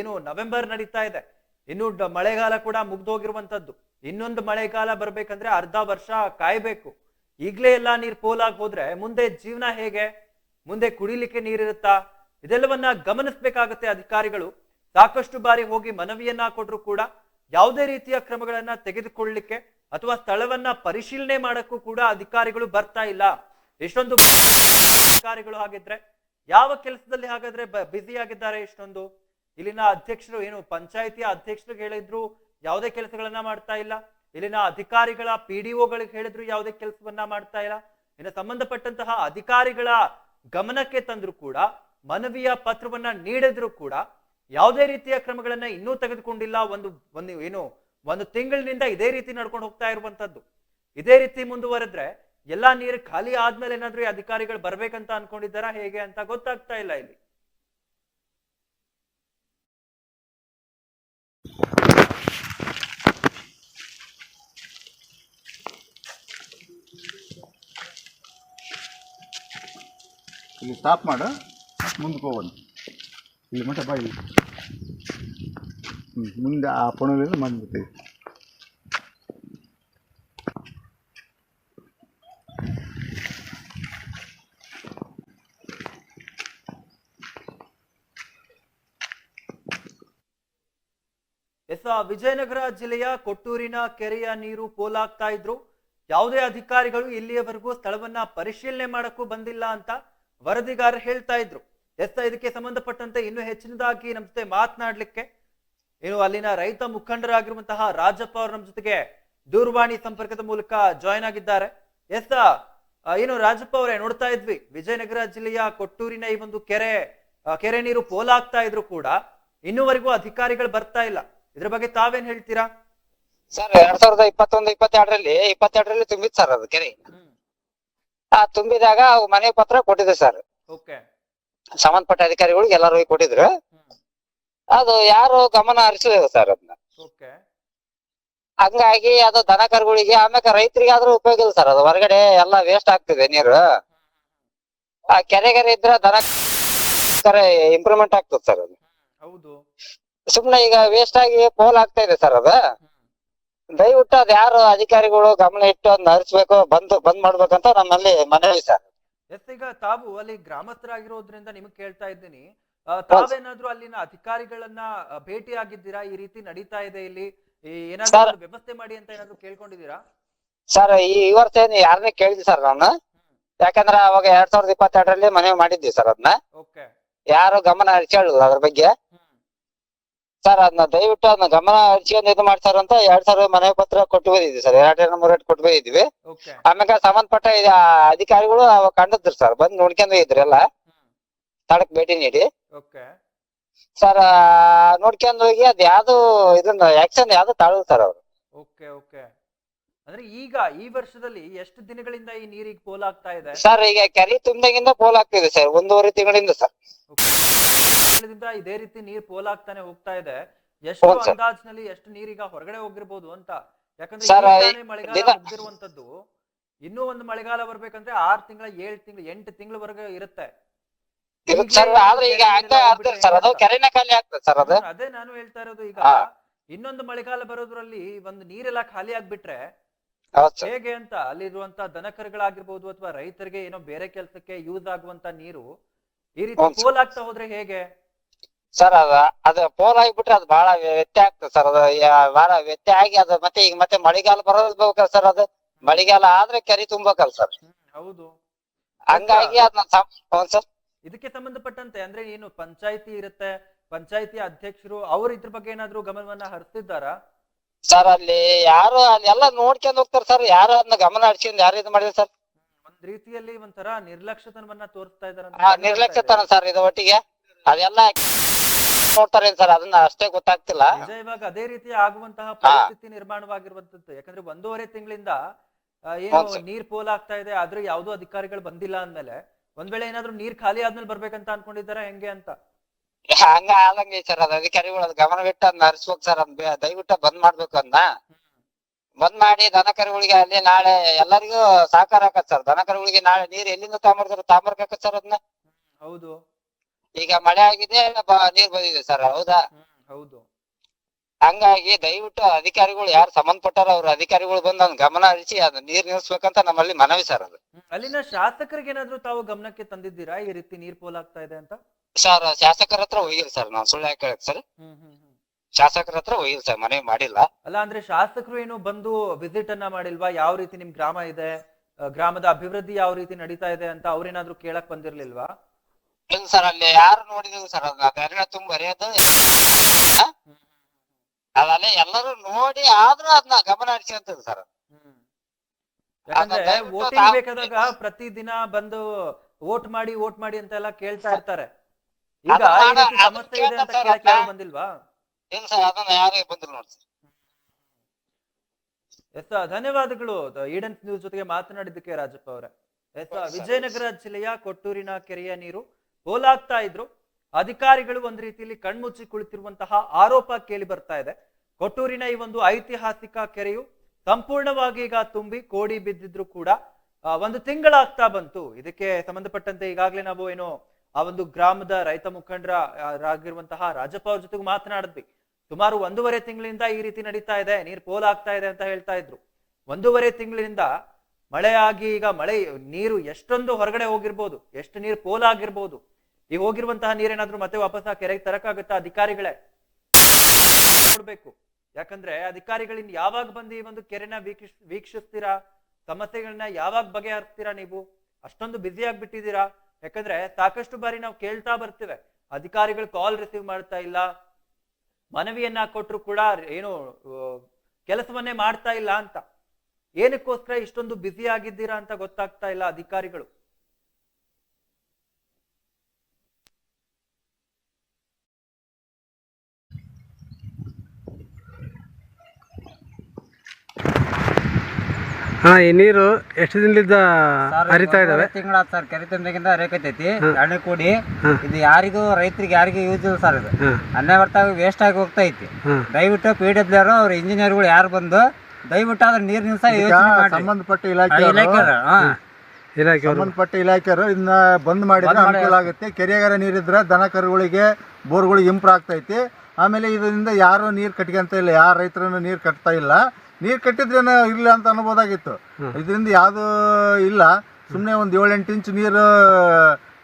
ಏನು ನವೆಂಬರ್ ನಡೀತಾ ಇದೆ. ಇನ್ನು ಮಳೆಗಾಲ ಕೂಡ ಮುಗ್ದೋಗಿರುವಂತದ್ದು ಇನ್ನೊಂದು ಮಳೆಗಾಲ ಬರ್ಬೇಕಂದ್ರೆ ಅರ್ಧ ವರ್ಷ ಕಾಯ್ಬೇಕು. ಈಗ್ಲೇ ಎಲ್ಲ ನೀರ್ ಪೋಲಾಗ್ ಹೋದ್ರೆ ಮುಂದೆ ಜೀವನ ಹೇಗೆ? ಮುಂದೆ ಕುಡಿಲಿಕ್ಕೆ ನೀರಿರುತ್ತಾ? ಇದೆಲ್ಲವನ್ನ ಗಮನಿಸಬೇಕಾಗತ್ತೆ ಅಧಿಕಾರಿಗಳು. ಸಾಕಷ್ಟು ಬಾರಿ ಹೋಗಿ ಮನವಿಯನ್ನ ಕೊಟ್ಟರು ಕೂಡ ಯಾವುದೇ ರೀತಿಯ ಕ್ರಮಗಳನ್ನ ತೆಗೆದುಕೊಳ್ಳಲಿಕ್ಕೆ ಅಥವಾ ಸ್ಥಳವನ್ನ ಪರಿಶೀಲನೆ ಮಾಡಕ್ಕೂ ಕೂಡ ಅಧಿಕಾರಿಗಳು ಬರ್ತಾ ಇಲ್ಲ. ಎಷ್ಟೊಂದು ಅಧಿಕಾರಿಗಳು ಹಾಗಿದ್ರೆ ಯಾವ ಕೆಲಸದಲ್ಲಿ ಹಾಗಾದ್ರೆ ಬ್ಯುಸಿ ಆಗಿದ್ದಾರೆ ಇಷ್ಟೊಂದು ಇಲ್ಲಿನ ಅಧ್ಯಕ್ಷರು ಏನು ಪಂಚಾಯತಿಯ ಅಧ್ಯಕ್ಷರು ಹೇಳಿದ್ರು, ಯಾವುದೇ ಕೆಲಸಗಳನ್ನ ಮಾಡ್ತಾ ಇಲ್ಲ. ಇಲ್ಲಿನ ಅಧಿಕಾರಿಗಳ ಪಿ ಗಳಿಗೆ ಹೇಳಿದ್ರು ಯಾವುದೇ ಕೆಲಸವನ್ನ ಮಾಡ್ತಾ ಇಲ್ಲ. ಇನ್ನು ಸಂಬಂಧಪಟ್ಟಂತಹ ಅಧಿಕಾರಿಗಳ ಗಮನಕ್ಕೆ ತಂದ್ರು ಕೂಡ ಮನವಿಯ ಪತ್ರವನ್ನ ನೀಡಿದ್ರು ಕೂಡ ಯಾವುದೇ ರೀತಿಯ ಕ್ರಮಗಳನ್ನ ಇನ್ನೂ ತೆಗೆದುಕೊಂಡಿಲ್ಲ. ಒಂದು ಒಂದು ಏನು, ಒಂದು ತಿಂಗಳಿನಿಂದ ಇದೇ ರೀತಿ ನಡ್ಕೊಂಡು ಹೋಗ್ತಾ ಇರುವಂತದ್ದು ಇದೇ ರೀತಿ ಮುಂದುವರೆದ್ರೆ ಎಲ್ಲಾ ನೀರು ಖಾಲಿ ಆದ್ಮೇಲೆ ಏನಾದ್ರೂ ಅಧಿಕಾರಿಗಳು ಬರ್ಬೇಕಂತ ಅನ್ಕೊಂಡಿದ್ದಾರಾ, ಹೇಗೆ ಅಂತ ಗೊತ್ತಾಗ್ತಾ ಇಲ್ಲ ಇಲ್ಲಿ.
ಇಲ್ಲಿ ಸ್ಟಾಪ್ ಮಾಡು. ಮುಂದಕ್ಕೆ ಹೋಗೋಣ. ಇಲ್ಲಿ ಬಾಯಿ. ಮುಂದೆ ಆ
ಎಸ್ ವಿಜಯನಗರ ಜಿಲ್ಲೆಯ ಕೊಟ್ಟೂರಿನ ಕೆರೆಯ ನೀರು ಪೋಲಾಗ್ತಾ ಇದ್ರು. ಯಾವುದೇ ಅಧಿಕಾರಿಗಳು ಇಲ್ಲಿಯವರೆಗೂ ಸ್ಥಳವನ್ನ ಪರಿಶೀಲನೆ ಮಾಡಕ್ಕೂ ಬಂದಿಲ್ಲ ಅಂತ ವರದಿಗಾರ ಹೇಳ್ತಾ ಇದ್ರು. ಎಸ್ ಇದಕ್ಕೆ ಸಂಬಂಧಪಟ್ಟಂತೆ ಇನ್ನು ಹೆಚ್ಚಿನದಾಗಿ ನಮ್ಮ ಜೊತೆ ಮಾತನಾಡಲಿಕ್ಕೆ. ಏನು ಅಲ್ಲಿನ ರೈತ ಮುಖಂಡರಾಗಿರುವಂತಹ ರಾಜಪ್ಪ ಅವರು ನಮ್ಮ ಜೊತೆಗೆ ದೂರವಾಣಿ ಸಂಪರ್ಕದ ಮೂಲಕ ಜಾಯ್ನ್ ಆಗಿದ್ದಾರೆ. ಎಸ್ ಏನು ರಾಜಪ್ಪ ಅವರೇ ನೋಡ್ತಾ ಇದ್ವಿ. ವಿಜಯನಗರ ಜಿಲ್ಲೆಯ ಕೊಟ್ಟೂರಿನ ಈ ಒಂದು ಕೆರೆ ಕೆರೆ ನೀರು ಪೋಲಾಗ್ತಾ ಇದ್ರು ಕೂಡ ಇನ್ನೂವರೆಗೂ ಅಧಿಕಾರಿಗಳು ಬರ್ತಾ ಇಲ್ಲ. ಇದ್ರ ಬಗ್ಗೆ ತಾವೇನ್ ಹೇಳ್ತೀರಾ?
ಸರ್ ಎರಡ್ ಸಾವಿರದ ಇಪ್ಪತ್ತೊಂದು ಇಪ್ಪತ್ತೆರಡರಲ್ಲಿ ಇಪ್ಪತ್ತೆರಡರಲ್ಲಿ ತುಂಬಿತ್ ಸರ್ ಅದು ಕೆರೆ. ಆ ತುಂಬಿದಾಗ ಮನೆ ಪತ್ರ ಕೊಟ್ಟಿದೆ ಸರ್.
ಓಕೆ.
ಸಂಬಂಧಪಟ್ಟ ಅಧಿಕಾರಿಗಳಿಗೆ ಎಲ್ಲರೂ ಹೋಗಿ ಕೊಟ್ಟಿದ್ರು. ಅದು ಯಾರು ಗಮನ ಹರಿಸಲಿಲ್ಲ ಸರ್ ಅದನ್ನ ಹಂಗಾಗಿ ಅದು ದನ ಕರುಗಳಿಗೆ ಆಮ್ಯಾಗ ರೈತರಿಗೆ ಆದ್ರೂ ಉಪಯೋಗ ಇಲ್ಲ ಸರ್ ಅದು. ಹೊರಗಡೆ ಎಲ್ಲ ವೇಸ್ಟ್ ಆಗ್ತಿದೆ ನೀರು. ಆ ಕೆರೆಗರೆ ಇದ್ರೆ ದನ ಕರೆ ಇಂಪ್ರೂವ್ಮೆಂಟ್ ಆಗ್ತದೆ ಸರ್ ಅದು.
ಹೌದು.
ಸುಮ್ನೆ ಈಗ ವೇಸ್ಟ್ ಆಗಿ ಪೋಲ್ ಆಗ್ತಾ ಇದೆ ಸರ್ ಅದು. ದಯವಿಟ್ಟು ಅದ್ ಯಾರು ಅಧಿಕಾರಿಗಳು ಗಮನ ಇಟ್ಟು ಅದನ್ನ ಹರಿಸ್ಬೇಕು ಬಂದ್ ಬಂದ್ ಮಾಡ್ಬೇಕಂತ ನಮ್ಮಲ್ಲಿ ಮನವಿ ಸರ್.
ಎಸ್ ಈಗ ತಾವು ಅಲ್ಲಿ ಗ್ರಾಮಸ್ಥರಾಗಿರೋದ್ರಿಂದ ನಿಮಗೆ ಕೇಳ್ತಾ ಇದ್ದೀನಿ. ತಾವೇನಾದ್ರೂ ಅಲ್ಲಿನ ಅಧಿಕಾರಿಗಳನ್ನ ಭೇಟಿ ಆಗಿದ್ದೀರಾ ಈ ರೀತಿ ನಡೀತಾ ಇದೆ ಇಲ್ಲಿ. ಏನಾದ್ರೂ ವ್ಯವಸ್ಥೆ ಮಾಡಿ ಅಂತ ಏನಾದ್ರು ಕೇಳ್ಕೊಂಡಿದ್ದೀರಾ?
ಸರ್ ಈ ವರ್ಷ ಏನು ಯಾರನ್ನೇ ಕೇಳಿದ್ವಿ ಸರ್ ನಾನು? ಯಾಕಂದ್ರೆ ಅವಾಗ ಎರಡ್ ಸಾವಿರದ ಇಪ್ಪತ್ತೆರಡರಲ್ಲಿ ಮನವಿ ಮಾಡಿದ್ವಿ ಸರ್ ಅದನ್ನ ಯಾರು ಗಮನ ಹರಿಸಿಲ್ಲ ಅದ್ರ ಬಗ್ಗೆ? ಸರ್ ಅದನ್ನ ದಯವಿಟ್ಟು ಅದನ್ನ ಗಮನ ಹರಿಸ್ಕೊಂಡು ಇದು ಮಾಡ್ತಾರ ಅಂತ ಎರಡ್ ಸಾವಿರ ಮನೆ ಪತ್ರ ಕೊಟ್ಟು ಬಂದಿದ್ವಿ ಸರ್ ಎರಡ್ ಮೂರ್ ರೇಟ್ ಕೊಟ್ಟು ಬಂದಿದ್ವಿ
ಓಕೆ
ಆಮ್ಯಾಗ ಸಂಬಂಧಪಟ್ಟ ಇದ ಅಧಿಕಾರಿಗಳು ಅವಾಗ ಕಂಡಿದ್ರು ಸರ್ ಬಂದ್ ನೋಡ್ಕೊಂಡು ಹೋಗಿದ್ರು ಎಲ್ಲ. ಸ್ಥಳಕ್ ಭೇಟಿ ನೀಡಿ.
ಓಕೆ
ಸರ್ ನೋಡ್ಕೊಂಡ್ ಹೋಗಿ ಅದ್ ಯಾವ್ದು ಇದನ್ನ ಆಕ್ಷನ್ ಯಾವ್ದು ತಾಳು ಸರ್ ಅವ್ರು.
ಓಕೆ ಓಕೆ ಅಂದ್ರೆ ಈಗ ಈ ವರ್ಷದಲ್ಲಿ ಎಷ್ಟು ದಿನಗಳಿಂದ ಈ ನೀರಿಗೆ ಪೋಲಾಗ್ತಾ ಇದೆ?
ಸರ್ ಈಗ ಕೆರೆ ತುಂಬ್ದಾಗಿಂದ ಪೋಲ್ ಆಗ್ತಿದೆ ಸರ್ ಒಂದೂವರೆ ತಿಂಗಳಿಂದ ಸರ್
ದಿನದಿಂದ ಇದೇ ರೀತಿ ನೀರ್ ಪೋಲಾಗ್ತಾನೆ ಹೋಗ್ತಾ ಇದೆ. ಎಷ್ಟು
ಅಂದಾಜ್ನಲ್ಲಿ.
ಅಂದಾಜಿನಲ್ಲಿ ಎಷ್ಟು ನೀರೀಗ ಹೊರಗಡೆ ಹೋಗಿರ್ಬೋದು ಅಂತ. ಯಾಕಂದ್ರೆ ಈಗ ತಾನೇ ಮಳೆಗಾಲ
ದಿನ-
ಮುಗ್ದಿರುವಂತದ್ದು. ಇನ್ನೂ ಒಂದು ಮಳೆಗಾಲ ಬರ್ಬೇಕಂದ್ರೆ ಆರ್ ತಿಂಗಳ ಏಳ್ ತಿಂಗಳು ಎಂಟು ತಿಂಗಳವರೆಗೆ ಇರುತ್ತೆ.
ಇರುತ್ತೆ ಸರ್ ಆದ್ರೆ ಈಗ
ಕೆರೆ
ಹಂಗ ಆಗ್ತದೆ ಸರ್ ಅದು
ಹೋಗ್ಬಿಟ್ರೆ
ಕೆರೆನೇ ಖಾಲಿ ಆಗ್ತದೆ ಸರ್ ಅದು.
ಹ್ಮ್, ಅದೇ ನಾನು ಹೇಳ್ತಾ ಇರೋದು ಈಗ.
ಹಾ.
ಇನ್ನೊಂದು ಮಳೆಗಾಲ ಬರೋದ್ರಲ್ಲಿ ಒಂದು ನೀರೆಲ್ಲ ಖಾಲಿ ಆಗ್ಬಿಟ್ರೆ
ಹೌದ್ ಸರ್.
ಹೇಗೆ ಅಂತ ಅಲ್ಲಿರುವಂತ ದನಕರುಗಳಾಗಿರ್ಬೋದು ಅಥವಾ ರೈತರಿಗೆ ಏನೋ ಬೇರೆ ಕೆಲಸಕ್ಕೆ ಯೂಸ್ ಆಗುವಂತ ನೀರು ಈ ರೀತಿ
ಪೋಲ್
ಆಗ್ತಾ ಹೋದ್ರೆ ಹೇಗೆ?
ಸರ್ ಅದ ಅದ ಪೋಲ್ ಆಗಿಬಿಟ್ರೆ ಅದು ಬಹಳ ವ್ಯತ್ಯ ಆಗ್ತದೆ ಸರ್. ಅದು ಬಹಳ ವ್ಯತ್ಯ ಆಗಿ ಅದು ಮತ್ತೆ ಈಗ ಮತ್ತೆ ಮಳೆಗಾಲ ಬರೋದ್ ಸರ್ ಅದು. ಮಳೆಗಾಲ ಆದ್ರೆ ಕೆರೆ ತುಂಬಬೇಕಲ್ಲ ಸರ್.
ಹೌದು.
ಹಂಗಾಗಿ ಅದನ್ನ ಸರ್.
ಇದಕ್ಕೆ ಸಂಬಂಧಪಟ್ಟಂತೆ ಅಂದ್ರೆ ಏನು ಪಂಚಾಯತಿ ಇರುತ್ತೆ ಪಂಚಾಯತಿ ಅಧ್ಯಕ್ಷರು ಅವ್ರು ಇದ್ರ ಬಗ್ಗೆ ಏನಾದ್ರು ಗಮನವನ್ನ ಹರಿಸ್ತಿದ್ದಾರಾ
ಸರ್ ಅಲ್ಲಿ ಯಾರು ಅಲ್ಲಿ ಎಲ್ಲ ನೋಡ್ಕೊಂಡ್ ಹೋಗ್ತಾರೆ ಸರ್. ಯಾರು ಅದನ್ನ ಗಮನ ಹರಿಸಿದ್ ಯಾರು ಇದು ಮಾಡಿದ್ರು ಸರ್.
ಒಂದ್ ರೀತಿಯಲ್ಲಿ ಒಂಥರ ನಿರ್ಲಕ್ಷ್ಯತನವನ್ನ ತೋರಿಸ್ತಾ ಇದಾರೆ
ನಿರ್ಲಕ್ಷ್ಯತನ ಸರ್ ಇದು ಒಟ್ಟಿಗೆ. ಅದೆಲ್ಲ ನೋಡ್ತಾರೆ ಸರ್? ಅದನ್ನ ಅಷ್ಟೇ ಗೊತ್ತಾಗ್ತಿಲ್ಲ.
ನಿಜ ಇವಾಗ ಅದೇ ರೀತಿ ಆಗುವಂತಹ ಪರಿಸ್ಥಿತಿ ನಿರ್ಮಾಣವಾಗಿರುವಂತದ್ದು ಯಾಕಂದ್ರೆ ಒಂದೂವರೆ ತಿಂಗಳಿಂದ ಏನು
ಹೌದು.
ನೀರ್ ಪೋಲ್ ಆಗ್ತಾ ಇದೆ ಆದ್ರೆ ಯಾವ್ದೋ ಅಧಿಕಾರಿಗಳು ಬಂದಿಲ್ಲ ಅಂದ್ಮೇಲೆ ಒಂದ್ ವೇಳೆ ಏನಾದ್ರು ನೀರ್ ಖಾಲಿ ಆದ್ಮೇಲೆ ಬರ್ಬೇಕಂತ ಅನ್ಕೊಂಡಿದ್ದಾರೆ ಹೆಂಗೆ ಅಂತ?
ಹಂಗ ಆದಂಗೆ ಸರ್ ಅದ್ ಅಧಿಕಾರಿಗಳು ಅದ್ ಗಮನ ಬಿಟ್ಟು ಅದನ್ನ ಹರಿಸ್ಬೇಕು ಸರ್ ಅದ್ ಬೆ- ದಯವಿಟ್ಟು ಬಂದ್ ಮಾಡ್ಬೇಕು ಅದನ್ನ ಬಂದ್ ಮಾಡಿ ದನಕರುಗಳಿಗೆ ಅಲ್ಲಿ ನಾಳೆ ಎಲ್ಲರಿಗೂ ಸಹಕಾರ ಆಗತ್ ಸರ್. ದನ ಕರುಗಳಿಗೆ ನಾಳೆ ನೀರ್ ಎಲ್ಲಿಂದ ತಾಂಬರ್ತಾರ ತಾಂಬರ್ಕ ಸರ್ ಅದನ್ನ
ಹೌದು.
ಈಗ ಮಳೆ ಆಗಿದೆ ನೀರ್ ಬಂದಿದೆ ಸರ್ ಹೌದಾ?
ಹೌದು.
ಹಂಗಾಗಿ ದಯವಿಟ್ಟು ಅಧಿಕಾರಿಗಳು ಯಾರು ಸಂಬಂಧಪಟ್ಟಾರ ಅವ್ರ ಅಧಿಕಾರಿಗಳು ಬಂದು ಗಮನ ಹರಿಸಿ ಅದ್ ನೀರ್ ನಿಲ್ಸ್ಬೇಕಂತ ನಮ್ಮಲ್ಲಿ ಮನವಿ ಸರ್ ಅದು.
ಅಲ್ಲಿನ ಶಾಸಕರಿಗೆ ಏನಾದ್ರು ತಾವು ಗಮನಕ್ಕೆ ತಂದಿದ್ದೀರಾ ಈ ರೀತಿ ನೀರ್ ಪೋಲಾಗ್ತಾ ಇದೆ ಅಂತ?
ಸರ್ ಶಾಸಕರ ಹತ್ರ ಹೋಗಿಲ್ಲ ಸರ್ ನಾವ್ ಸುಳ್ಳು ಯಾಕೆ ಹೇಳಕ್ ಸರ್?
ಹ್ಮ್ ಹ್ಮ್ ಹ್ಮ್.
ಶಾಸಕರ ಹತ್ರ ಹೋಗಿಲ್ಲ ಸರ್ ಮನವಿ ಮಾಡಿಲ್ಲ.
ಅಲ್ಲ ಅಂದ್ರೆ ಶಾಸಕರು ಏನು ಬಂದು ವಿಸಿಟ್ ಅನ್ನ ಮಾಡಿಲ್ವಾ? ಯಾವ ರೀತಿ ನಿಮ್ ಗ್ರಾಮ ಇದೆ? ಆ, ಗ್ರಾಮದ ಅಭಿವೃದ್ಧಿ ಯಾವ ರೀತಿ ನಡೀತಾ ಇದೆ ಅಂತ ಅವ್ರೇನಾದ್ರು ಕೇಳಕ್ ಬಂದಿರ್ಲಿಲ್ವಾ?
ಇಲ್ಲ ಸರ್ ಅಲ್ಲಿ ಯಾರು ನೋಡಿದ್ರು ಸರ್? ತೆರಳ ತುಂಬ ಬರೆಯೋದು ಅದಲ್ಲ ಎಲ್ಲರೂ ನೋಡಿ ಆದ್ರೂ ಅದನ್ನ ಗಮನ ಹರಿಸ್ಕೊಂತದ ಸರ್.
ಯಾಕಂದ್ರೆ ವೋಟಿಂಗ್ ಬೇಕಾದಾಗ ಪ್ರತಿ ದಿನ ಬಂದು ವೋಟ್ ಮಾಡಿ ವೋಟ್ ಮಾಡಿ ಅಂತ ಎಲ್ಲ ಕೇಳ್ತಾ ಇರ್ತಾರೆ. ಈಗ ಸಮಸ್ಯೆ ಇದೆ ಅಂತ ಕೇಳಕ್. ಬಂದಿಲ್ವಾ?
ಇಲ್ಲ ಸರ್ ಅದನ್ನ ಯಾರೇ ಬಂದ್ರು ನೋಡಿ ಸರ್.
ಎಸ್ ಧನ್ಯವಾದಗಳು. ಈಡನ್ ನ್ಯೂಸ್ ಜೊತೆಗೆ ಮಾತನಾಡಿದ್ದಕ್ಕೆ ರಾಜಪ್ಪ ಅವರೇ. ಎಸ್ ವಿಜಯನಗರ ಜಿಲ್ಲೆಯ ಕೊಟ್ಟೂರಿನ ಕೆರೆಯ ನೀರು ಪೋಲಾಗ್ತಾ ಇದ್ರು. ಅಧಿಕಾರಿಗಳು ಒಂದ್ ರೀತಿಯಲ್ಲಿ ಕಣ್ಮುಚ್ಚಿ ಕುಳಿತಿರುವಂತಹ ಆರೋಪ ಕೇಳಿ ಬರ್ತಾ ಇದೆ. ಕೊಟ್ಟೂರಿನ ಈ ಒಂದು ಐತಿಹಾಸಿಕ ಕೆರೆಯು ಸಂಪೂರ್ಣವಾಗಿ ಈಗ ತುಂಬಿ ಕೋಡಿ ಬಿದ್ದಿದ್ರು ಕೂಡ ಒಂದು ತಿಂಗಳಾಗ್ತಾ ಬಂತು. ಇದಕ್ಕೆ ಸಂಬಂಧಪಟ್ಟಂತೆ ಈಗಾಗಲೇ ನಾವು ಏನು ಆ ಒಂದು ಗ್ರಾಮದ ರೈತ ಮುಖಂಡರಾಗಿರುವಂತಹ ರಾಜಪ್ಪ ಅವ್ರ ಜೊತೆಗೂ ಮಾತನಾಡಿದ್ವಿ. ಸುಮಾರು ಒಂದೂವರೆ ತಿಂಗಳಿಂದ ಈ ರೀತಿ ನಡೀತಾ ಇದೆ. ನೀರ್ ಪೋಲಾಗ್ತಾ ಇದೆ ಅಂತ ಹೇಳ್ತಾ ಇದ್ರು. ಒಂದೂವರೆ ತಿಂಗಳಿಂದ ಮಳೆ ಆಗಿ ಈಗ ಮಳೆ, ನೀರು ಎಷ್ಟೊಂದು ಹೊರಗಡೆ ಹೋಗಿರ್ಬೋದು, ಎಷ್ಟು ನೀರು ಪೋಲ್ ಆಗಿರ್ಬೋದು, ಈ ಹೋಗಿರುವಂತಹ ನೀರೇನಾದ್ರೂ ಮತ್ತೆ ವಾಪಸ್ ಕೆರೆಗೆ ತರಕಾಗುತ್ತಾ ಅಧಿಕಾರಿಗಳೇ? ನೋಡ್ಬೇಕು. ಯಾಕಂದ್ರೆ ಅಧಿಕಾರಿಗಳಿಂದ ಯಾವಾಗ ಬಂದು ಈ ಒಂದು ಕೆರೆನ ವೀಕ್ಷಿಸ್, ವೀಕ್ಷಿಸ್ತೀರಾ? ಸಮಸ್ಯೆಗಳನ್ನ ಯಾವಾಗ ಬಗೆಹರಿಸ್ತೀರಾ ನೀವು? ಅಷ್ಟೊಂದು ಬ್ಯುಸಿ ಆಗ್ಬಿಟ್ಟಿದ್ದೀರಾ? ಯಾಕಂದ್ರೆ ಸಾಕಷ್ಟು ಬಾರಿ ನಾವು ಕೇಳ್ತಾ ಬರ್ತೇವೆ. ಅಧಿಕಾರಿಗಳು ಕಾಲ್ ರಿಸೀವ್ ಮಾಡ್ತಾ ಇಲ್ಲ. ಮನವಿಯನ್ನ ಕೊಟ್ರು ಕೂಡ ಏನು ಕೆಲಸವನ್ನೇ ಮಾಡ್ತಾ ಇಲ್ಲ ಅಂತ. ಏನಕ್ಕೋಸ್ಕರ ಇಷ್ಟೊಂದು ಬ್ಯುಸಿ ಆಗಿದ್ದೀರಾ ಅಂತ ಗೊತ್ತಾಗ್ತಾ ಇಲ್ಲ ಅಧಿಕಾರಿಗಳು.
ಹಾ ಈ ನೀರು ಎಷ್ಟು ದಿನದಿಂದ ಹರಿತಾ ಇದಾವೆ?
ತಿಂಗಳ ಸರ್ ಕೆರೆ ತುಂಬಿಗಿಂತ ರೇಖೈತೈತಿ ಅಣ್ಣೆ ಕೂಡಿ ಇದು ಯಾರಿಗೂ ರೈತರಿಗೆ ಯಾರಿಗೂ ಯೂಸ್ ಇಲ್ಲ ಸರ್ ಇದು. ಅನ್ನ ಬರ್ತಾ ವೇಸ್ಟ್ ಆಗಿ ಹೋಗ್ತಾ ಐತಿ. ದಯವಿಟ್ಟು ಪಿ ಡಬ್ಲ್ಯೂ ಅವರು ಅವ್ರ ಇಂಜಿನಿಯರ್ಗಳು ಯಾರು ಬಂದು ದಯವಿಟ್ಟು ಆದ್ರೆ ನೀರ್ ನಿಲ್ಸ ಯೋಚನೆ
ಸಂಬಂಧಪಟ್ಟ
ಆ,
ಇಲಾಖೆ
ಇಲಾಖೆಯವ್ರು, ಹಾ.
ಇಲಾಖೆಯವರು.
ಸಂಬಂಧಪಟ್ಟ ಇಲಾಖೆಯವರು ಇದನ್ನ ಬಂದ್ ಮಾಡಿದ್ರೆ ಅನುಕೂಲ ಆಗುತ್ತೆ. ಕೆರೆಗಾರ ನೀರಿದ್ರೆ ದನ ಕರುಗಳಿಗೆ ಬೋರ್ಗಳಿಗೆ ಇಂಪ್ರೂವ್ ಆಗ್ತೈತಿ. ಆಮೇಲೆ ಇದರಿಂದ ಯಾರು ನೀರು ಕಟ್ಕೊಂತ ಇಲ್ಲ ಯಾರು ರೈತರನ್ನು ನೀರು ಕಟ್ತಾ ಇಲ್ಲ. ನೀರು ಕಟ್ಟಿದ್ರೆ ಇಲ್ಲ ಅಂತ ಅನ್ಬೋದಾಗಿತ್ತು. ಇದರಿಂದ ಯಾವುದು ಇಲ್ಲ. ಸುಮ್ಮನೆ ಒಂದು ಏಳೆಂಟು ಇಂಚ್ ನೀರು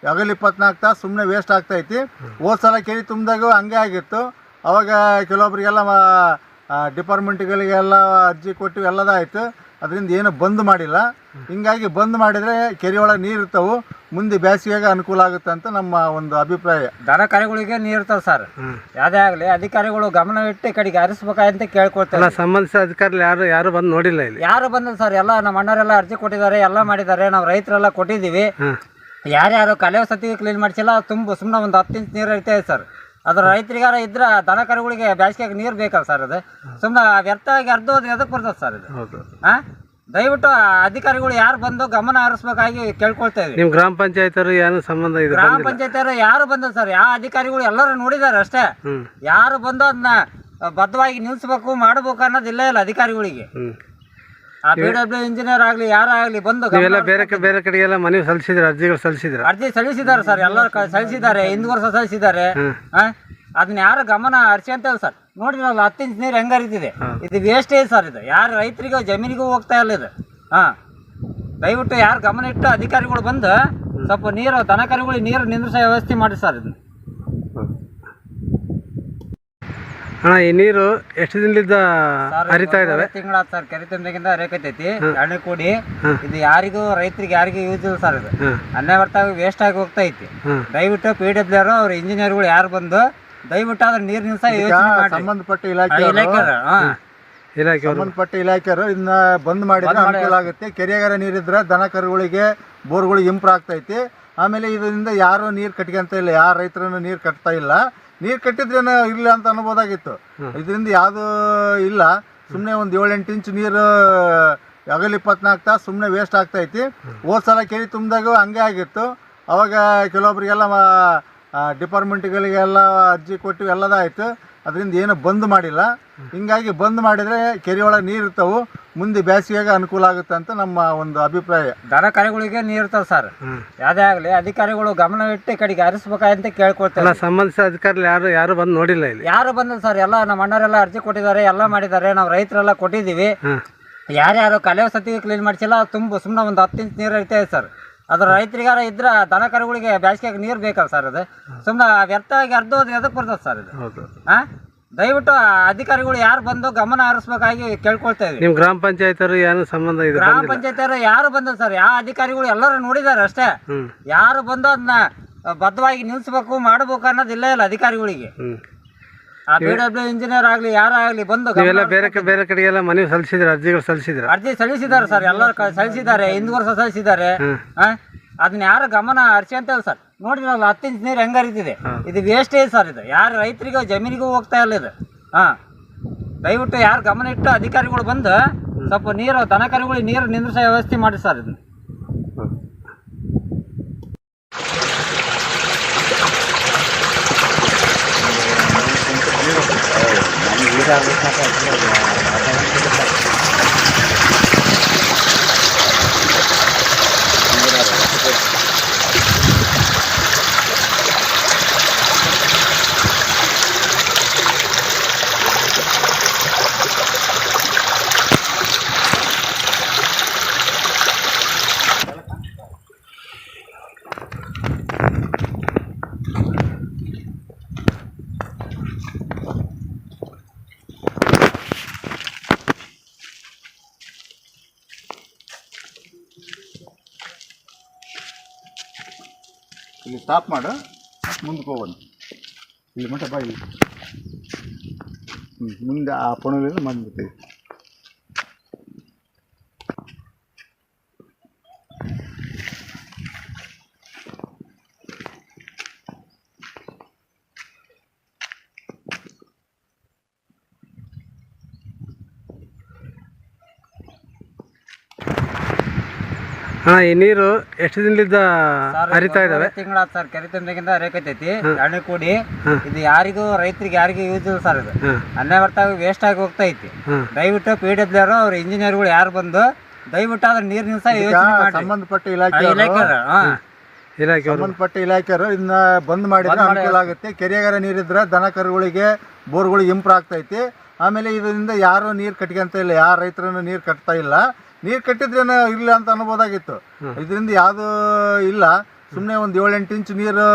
ಹಗಲ್ ಇಪ್ಪತ್ನಾಲ್ಕು ತಾಸು ಸುಮ್ಮನೆ ವೇಸ್ಟ್ ಆಗ್ತೈತಿ. ಹೋದ್ ಸಲ ಕೆರೆ ತುಂಬಿದಾಗ ಹಂಗೆ ಆಗಿತ್ತು. ಅವಾಗ ಕೆಲವೊಬ್ರಿಗೆಲ್ಲ ಡಿಪಾರ್ಟ್ಮೆಂಟ್ಗಳಿಗೆಲ್ಲ ಅರ್ಜಿ ಕೊಟ್ಟು ಎಲ್ಲದಾಯಿತು. ಅದರಿಂದ ಏನು ಬಂದ್ ಮಾಡಿಲ್ಲ. ಹಿಂಗಾಗಿ ಬಂದ್ ಮಾಡಿದ್ರೆ ಕೆರೆ ಒಳಗೆ ನೀರು ಇರ್ತಾವು. ಮುಂದೆ ಬೇಸಿಗೆಗೆ ಅನುಕೂಲ ಆಗುತ್ತೆ ಅಂತ ನಮ್ಮ ಒಂದು ಅಭಿಪ್ರಾಯ.
ದನ ಕರೆಗಳಿಗೆ ನೀರು ಇರ್ತಾವ ಸರ್. ಯಾವುದೇ ಆಗಲಿ ಅಧಿಕಾರಿಗಳು ಗಮನ ಇಟ್ಟು ಈ ಕಡೆಗೆ ಹರಿಸ್ಬೇಕಂತ
ಅಲ್ಲ
ಕೇಳ್ಕೊಳ್ತಾರೆ.
ಸಂಬಂಧಿಸಿದ ಅಧಿಕಾರಿ ಯಾರು ಯಾರು ಬಂದು ನೋಡಿಲ್ಲ ಇಲ್ಲಿ?
ಯಾರು ಬಂದಿಲ್ಲ ಸರ್. ಎಲ್ಲ ನಮ್ಮ ಅಣ್ಣರೆಲ್ಲ ಅರ್ಜಿ ಕೊಟ್ಟಿದ್ದಾರೆ ಎಲ್ಲ ಮಾಡಿದ್ದಾರೆ. ನಾವು ರೈತರೆಲ್ಲ ಕೊಟ್ಟಿದ್ದೀವಿ. ಯಾರ್ಯಾರು ಕಲೆ ಸತಿ ಕ್ಲೀನ್ ಮಾಡಿಸಿಲ್ಲ ತುಂಬ ಸುಮ್ಮನೆ ಒಂದು ಹತ್ತು ಇಂಚ್ ನೀರು ಇರ್ತೇವೆ ಸರ್. ಅದ್ರ ರೈತರಿಗಾರ ಇದ್ರ ದನ ಕರುಗಳಿಗೆ ಬೇಸಿಗೆಗೆ ನೀರು ಬೇಕಲ್ಲ ಸರ್ ಅದು? ಸುಮ್ಮನೆ ವ್ಯರ್ಥವಾಗಿ ಹೋದ್ರೆ ಎದಕ್ಕೆ ಬರ್ತದೆ ಸರ್ ಇದು?
ಹೌದು.
ಹಾ ದಯವಿಟ್ಟು ಅಧಿಕಾರಿಗಳು ಯಾರು ಬಂದು ಗಮನ ಹರಿಸ್ಬೇಕಾಗಿ ಕೇಳ್ಕೊಳ್ತೇವೆ
ನಿಮ್ ಗ್ರಾಮ ಪಂಚಾಯತ್ ಏನು ಸಂಬಂಧ ಇದೆ
ಗ್ರಾಮ ಪಂಚಾಯತ್ ಯಾರು ಬಂದ ಸರ್ ಯಾವ ಅಧಿಕಾರಿಗಳು ಎಲ್ಲರೂ ನೋಡಿದ್ದಾರೆ ಅಷ್ಟೇ. ಯಾರು ಬಂದು ಅದನ್ನ ಬದ್ಧವಾಗಿ ನಿಲ್ಸ್ಬೇಕು ಮಾಡ್ಬೇಕು ಅನ್ನೋದಿಲ್ಲ ಇಲ್ಲ ಅಧಿಕಾರಿಗಳಿಗೆ. ಆ ಪಿ ಡಬ್ಲ್ಯೂ ಇಂಜಿನಿಯರ್ ಆಗ್ಲಿ ಆಗಲಿ ಬಂದು
ನೀವೆಲ್ಲ ಬೇರೆ ಕ- ಬೇರೆ ಕಡೆಗೆಲ್ಲ ಮನವಿ ಸಲ್ಲಿಸಿದ್ರ ಅರ್ಜಿಗಳು ಸಲ್ಲಿಸಿದ್ರ?
ಅರ್ಜಿ ಸಲ್ಲಿಸಿದ್ದಾರೆ ಸರ್ ಎಲ್ಲರೂ ಕ- ಸಲ್ಲಿಸಿದ್ದಾರೆ ಹಿಂದ್ ವರ್ಷ ಸಲ್ಲಿಸಿದ್ದಾರೆ. ಆ? ಅದನ್ನ ಯಾರು ಗಮನ ಹರಿಸಿ ಅಂತ ಹೇಳಿ ಸರ್. ನೋಡಿರಲ್ಲ ಹತ್ತು ಇಂಚ್ ನೀರು ಹೆಂಗ ಹರಿತಿದೆ? ಇದು ವೇಸ್ಟೇಜ್ ಸರ್ ಇದು? ಯಾರು ರೈತರಿಗೂ ಜಮೀನಿಗೂ ಹೋಗ್ತಾ ಇಲ್ಲ ಇದು. ಹಾ. ದಯವಿಟ್ಟು ಯಾರು ಗಮನ ಇಟ್ಟು ಅಧಿಕಾರಿಗಳು ಬಂದು ಸ್ವಲ್ಪ ನೀರು ದನ ಕರುಗಳಿಗೆ ನೀರು ನಿಂದ್ರಿಸೋ ವ್ಯವಸ್ಥೆ ಮಾಡಿ ಸರ್ ಇದನ್ನ.
ಅಣ್ಣ ಈ ನೀರು ಎಷ್ಟು ದಿನದಿಂದ ಹರಿತಾ ಇದಾವೆ?
ತಿಂಗಳ ಸರ್ ಕೆರೆ ತುಂಬಿಗಿಂತ ರೇಖೈತೈತಿ ಹಣ್ಣು ಕೂಡಿ ಇದು ಯಾರಿಗೂ ರೈತರಿಗೆ ಯಾರಿಗೂ ಯೂಸ್ ಇಲ್ಲ ಸರ್ ಇದು. ಅನ್ನ ಬರ್ತಾ ವೇಸ್ಟ್ ಆಗಿ ಹೋಗ್ತಾ ಐತಿ ದಯವಿಟ್ಟು ಪಿ ಡಬ್ಲ್ಯೂ ಅವರು ಅವ್ರ ಇಂಜಿನಿಯರ್ಗಳು ಯಾರು ಬಂದು ದಯವಿಟ್ಟು ಅದ್ರ ನೀರ್ ನಿಲ್ಸ
ಸಂಬಂಧಪಟ್ಟ ಇಲಾಖೆ
ಇಲಾಖೆ
ಸಂಬಂಧಪಟ್ಟ ಇಲಾಖೆಯವರು ಇದನ್ನ ಬಂದ್ ಮಾಡಿದ್ರೆ ಅನುಕೂಲ ಆಗುತ್ತೆ. ಕೆರೆಗಾರ ನೀರಿದ್ರೆ ದನ ಕರುಗಳಿಗೆ ಬೋರ್ಗಳಿಗೆ ಇಂಪ್ರೂವ್ ಆಗ್ತೈತಿ ಆಮೇಲೆ ಇದರಿಂದ ಯಾರು ನೀರು ಕಟ್ಕೊಂತ ಇಲ್ಲ ಯಾರು ರೈತರನ್ನು ನೀರು ಕಟ್ತಾ ಇಲ್ಲ. ನೀರು ಕಟ್ಟಿದ್ರೇನು ಇಲ್ಲ ಅಂತ ಅನ್ಬೋದಾಗಿತ್ತು. ಇದರಿಂದ ಯಾವುದು ಇಲ್ಲ. ಸುಮ್ಮನೆ ಒಂದು ಏಳೆಂಟು ಇಂಚ್ ನೀರು ಹಗಲ್ ಇಪ್ಪತ್ನಾಲ್ಕು ತಾಸು ಸುಮ್ಮನೆ ವೇಸ್ಟ್ ಆಗ್ತೈತಿ ಹೋದ್ ಸಲ ಕೆರೆ ತುಂಬಿದಾಗ ಹಂಗೆ ಆಗಿತ್ತು. ಅವಾಗ ಕೆಲವೊಬ್ರಿಗೆಲ್ಲ ಡಿಪಾರ್ಟ್ಮೆಂಟ್ಗಳಿಗೆಲ್ಲ ಅರ್ಜಿ ಕೊಟ್ಟು ಎಲ್ಲದಾಯ್ತು ಅದರಿಂದ ಏನು ಬಂದ್ ಮಾಡಿಲ್ಲ. ಹಿಂಗಾಗಿ ಬಂದ್ ಮಾಡಿದ್ರೆ ಕೆರೆಯೊಳಗೆ ಒಳಗೆ ನೀರು ಇರ್ತಾವು. ಮುಂದೆ ಬೇಸಿಗೆಗೆ ಅನುಕೂಲ ಆಗುತ್ತೆ ಅಂತ ನಮ್ಮ ಒಂದು ಅಭಿಪ್ರಾಯ.
ದನ ಕರೆಗಳಿಗೆ ನೀರು ಇರ್ತಾವ ಸರ್. ಯಾವುದೇ ಆಗಲಿ ಅಧಿಕಾರಿಗಳು ಗಮನ ಇಟ್ಟು ಈ ಕಡೆಗೆ ಹರಿಸ್ಬೇಕಂತ
ಅಂತ
ಕೇಳ್ಕೊಳ್ತಾರೆ
ಸಂಬಂಧಿಸಿದ ಅಧಿಕಾರಿ ಯಾರು ಯಾರು ಬಂದು ನೋಡಿಲ್ಲ ಇಲ್ಲಿ?
ಯಾರು ಬಂದಿಲ್ಲ ಸರ್. ಎಲ್ಲ ನಮ್ಮ ಅಣ್ಣರೆಲ್ಲ ಅರ್ಜಿ ಕೊಟ್ಟಿದ್ದಾರೆ ಎಲ್ಲ ಮಾಡಿದ್ದಾರೆ. ನಾವು ರೈತರೆಲ್ಲ ಕೊಟ್ಟಿದ್ದೀವಿ. ಯಾರ್ಯಾರು ಕಲೆ ಸತಿ ಕ್ಲೀನ್ ಮಾಡಿಸಿಲ್ಲ ತುಂಬ ಸುಮ್ಮನೆ ಒಂದು ಹತ್ತು ಇಂಚ್ ನೀರು ಐತೆ ಸರ್. ಅದ್ರ ರೈತರಿಗಾರ ಇದ್ರ ದನ ಕರುಗಳಿಗೆ ಬೇಸಿಗೆಗೆ ನೀರು ಬೇಕಲ್ಲ ಸರ್ ಅದು? ಸುಮ್ಮನೆ ವ್ಯರ್ಥವಾಗಿ ಹೋದ್ರೆ ಎದಕ್ಕೆ ಬರ್ತದೆ ಸರ್ ಇದು
ಹೌದು.
ಹಾ ದಯವಿಟ್ಟು ಅಧಿಕಾರಿಗಳು ಯಾರು ಬಂದು ಗಮನ ಹರಿಸ್ಬೇಕಾಗಿ ಕೇಳ್ಕೊಳ್ತೇವೆ
ನಿಮ್ ಗ್ರಾಮ ಪಂಚಾಯತ್ ಏನು ಸಂಬಂಧ ಇದೆ?
ಗ್ರಾಮ ಪಂಚಾಯತ್ ಯಾರು ಬಂದ ಸರ್? ಯಾವ ಅಧಿಕಾರಿಗಳು ಎಲ್ಲರೂ ನೋಡಿದಾರೆ ಅಷ್ಟೇ. ಯಾರು ಬಂದು ಅದನ್ನ ಬದ್ಧವಾಗಿ ನಿಲ್ಸ್ಬೇಕು ಮಾಡ್ಬೇಕು ಅನ್ನೋದು ಇಲ್ಲ ಇಲ್ಲ ಅಧಿಕಾರಿಗಳಿಗೆ. ಆ ಪಿ ಡಬ್ಲ್ಯೂ ಇಂಜಿನಿಯರ್ ಆಗ್ಲಿ ಯಾರಾಗ್ಲಿ ಬಂದು ಗಮನ
ನೀವೆಲ್ಲ ಬೇರೆ ಕಡೆ ಬೇರೆ ಕಡೆಗೆಲ್ಲ ಮನವಿ ಸಲ್ಲಿಸಿದ್ರೆ ಅರ್ಜಿಗಳು ಸಲ್ಲಿಸಿದ್ರ?
ಅರ್ಜಿ ಸಲ್ಲಿಸಿದ್ದಾರೆ ಸರ್ ಎಲ್ಲರೂ ಕ- ಸಲ್ಲಿಸಿದ್ದಾರೆ ಹಿಂದ್ ವರ್ಷ ಸಲ್ಲಿಸಿದ್ದಾರೆ. ಆ? ಅದನ್ನ ಯಾರು ಗಮನ ಹರಿಸ್ಕೊಂತ ಇಲ್ಲ ಸರ್. ನೋಡಿರಲ್ಲ ಹತ್ತು ಇಂಚ್ ನೀರು ಹೆಂಗ ಹರಿತಿದೆ ಇದು ವೇಸ್ಟೇಜ್ ಸರ್ ಇದು. ಯಾರು ರೈತರಿಗೂ ಜಮೀನಿಗೂ ಹೋಗ್ತಾ ಇಲ್ಲ ಇದು. ಹಾ. ದಯವಿಟ್ಟು ಯಾರು ಗಮನ ಇಟ್ಟು ಅಧಿಕಾರಿಗಳು ಬಂದು ಸ್ವಲ್ಪ ನೀರು ದನ ಕರುಗಳಿಗೆ ನೀರು ನಿಂದ್ರಿಸೋ ವ್ಯವಸ್ಥೆ ಮಾಡಿ ಸರ್ ಇದನ್ನ.
ra cũng khác là cái này là stop ಮಾಡು. ಮುಂದಕ್ಕೆ ಹೋಗೋಣ. ಇಲ್ಲಿ ಮಟ್ಟ ಬಾ ಇಲ್ಲಿ ಹ್ಞೂ ಮುಂದೆ ಆ ಪಣಲಿಂದ ಬಂದ್ಬಿಡ್ತೀವಿ
ಈ ನೀರು ಎಷ್ಟು ದಿನದಿಂದ ಹರಿತಾ ಇದಾವೆ?
ತಿಂಗಳ ಸರ್ ಕೆರೆ ತುಂಬಿಗಿಂದ ರೇಖೈತೈತಿ ಹಣ್ಣು ಕೂಡಿ ಇದು ಯಾರಿಗೂ ರೈತರಿಗೆ ಯಾರಿಗೂ ಯೂಸ್ ಇಲ್ಲ ಸರ್ ಇದು.
ಹಾಂ.
ಬರ್ತಾ ಬರ್ತಾಗ ವೇಸ್ಟ್ ಆಗಿ ಹೋಗ್ತಾ ಐತಿ ದಯವಿಟ್ಟು ಪಿ ಡಬ್ಲ್ಯೂ ಅವರು ಅವ್ರ ಇಂಜಿನಿಯರ್ಗಳು ಯಾರು ಬಂದು ದಯವಿಟ್ಟು ಅದ್ರ ನೀರ್ ನಿಲ್ಸ
ಈಗ
ಯೋಚನೆ ಮಾಡಿ.
ಸಂಬಂಧಪಟ್ಟ ಇಲಾಖೆ
ಇಲಾಖೆ
ಸಂಬಂಧಪಟ್ಟ ಇಲಾಖೆಯವರು ಇದನ್ನ ಬಂದ್ ಮಾಡಿದ್ರೆ ಅನುಕೂಲ ಆಗುತ್ತೆ ಕೆರೆಗಾರ ನೀರಿದ್ರೆ ದನ ಕರುಗಳಿಗೆ ಬೋರ್ಗಳಿಗೆ ಇಂಪ್ರೂವ್ ಆಗ್ತೈತಿ. ಆಮೇಲೆ ಇದರಿಂದ ಯಾರು ನೀರು ಕಟ್ಕೊಂತ ಇಲ್ಲ ಯಾರು ರೈತರನ್ನು ನೀರು ಕಟ್ತಾ ಇಲ್ಲ. ನೀರು ಕಟ್ಟಿದ್ರೇನ ಇಲ್ಲ ಅಂತ ಅನ್ಬೋದಾಗಿತ್ತು. ಇದರಿಂದ ಯಾವುದು ಇಲ್ಲ. ಸುಮ್ಮನೆ ಒಂದು ಏಳೆಂಟು ಇಂಚು ನೀರು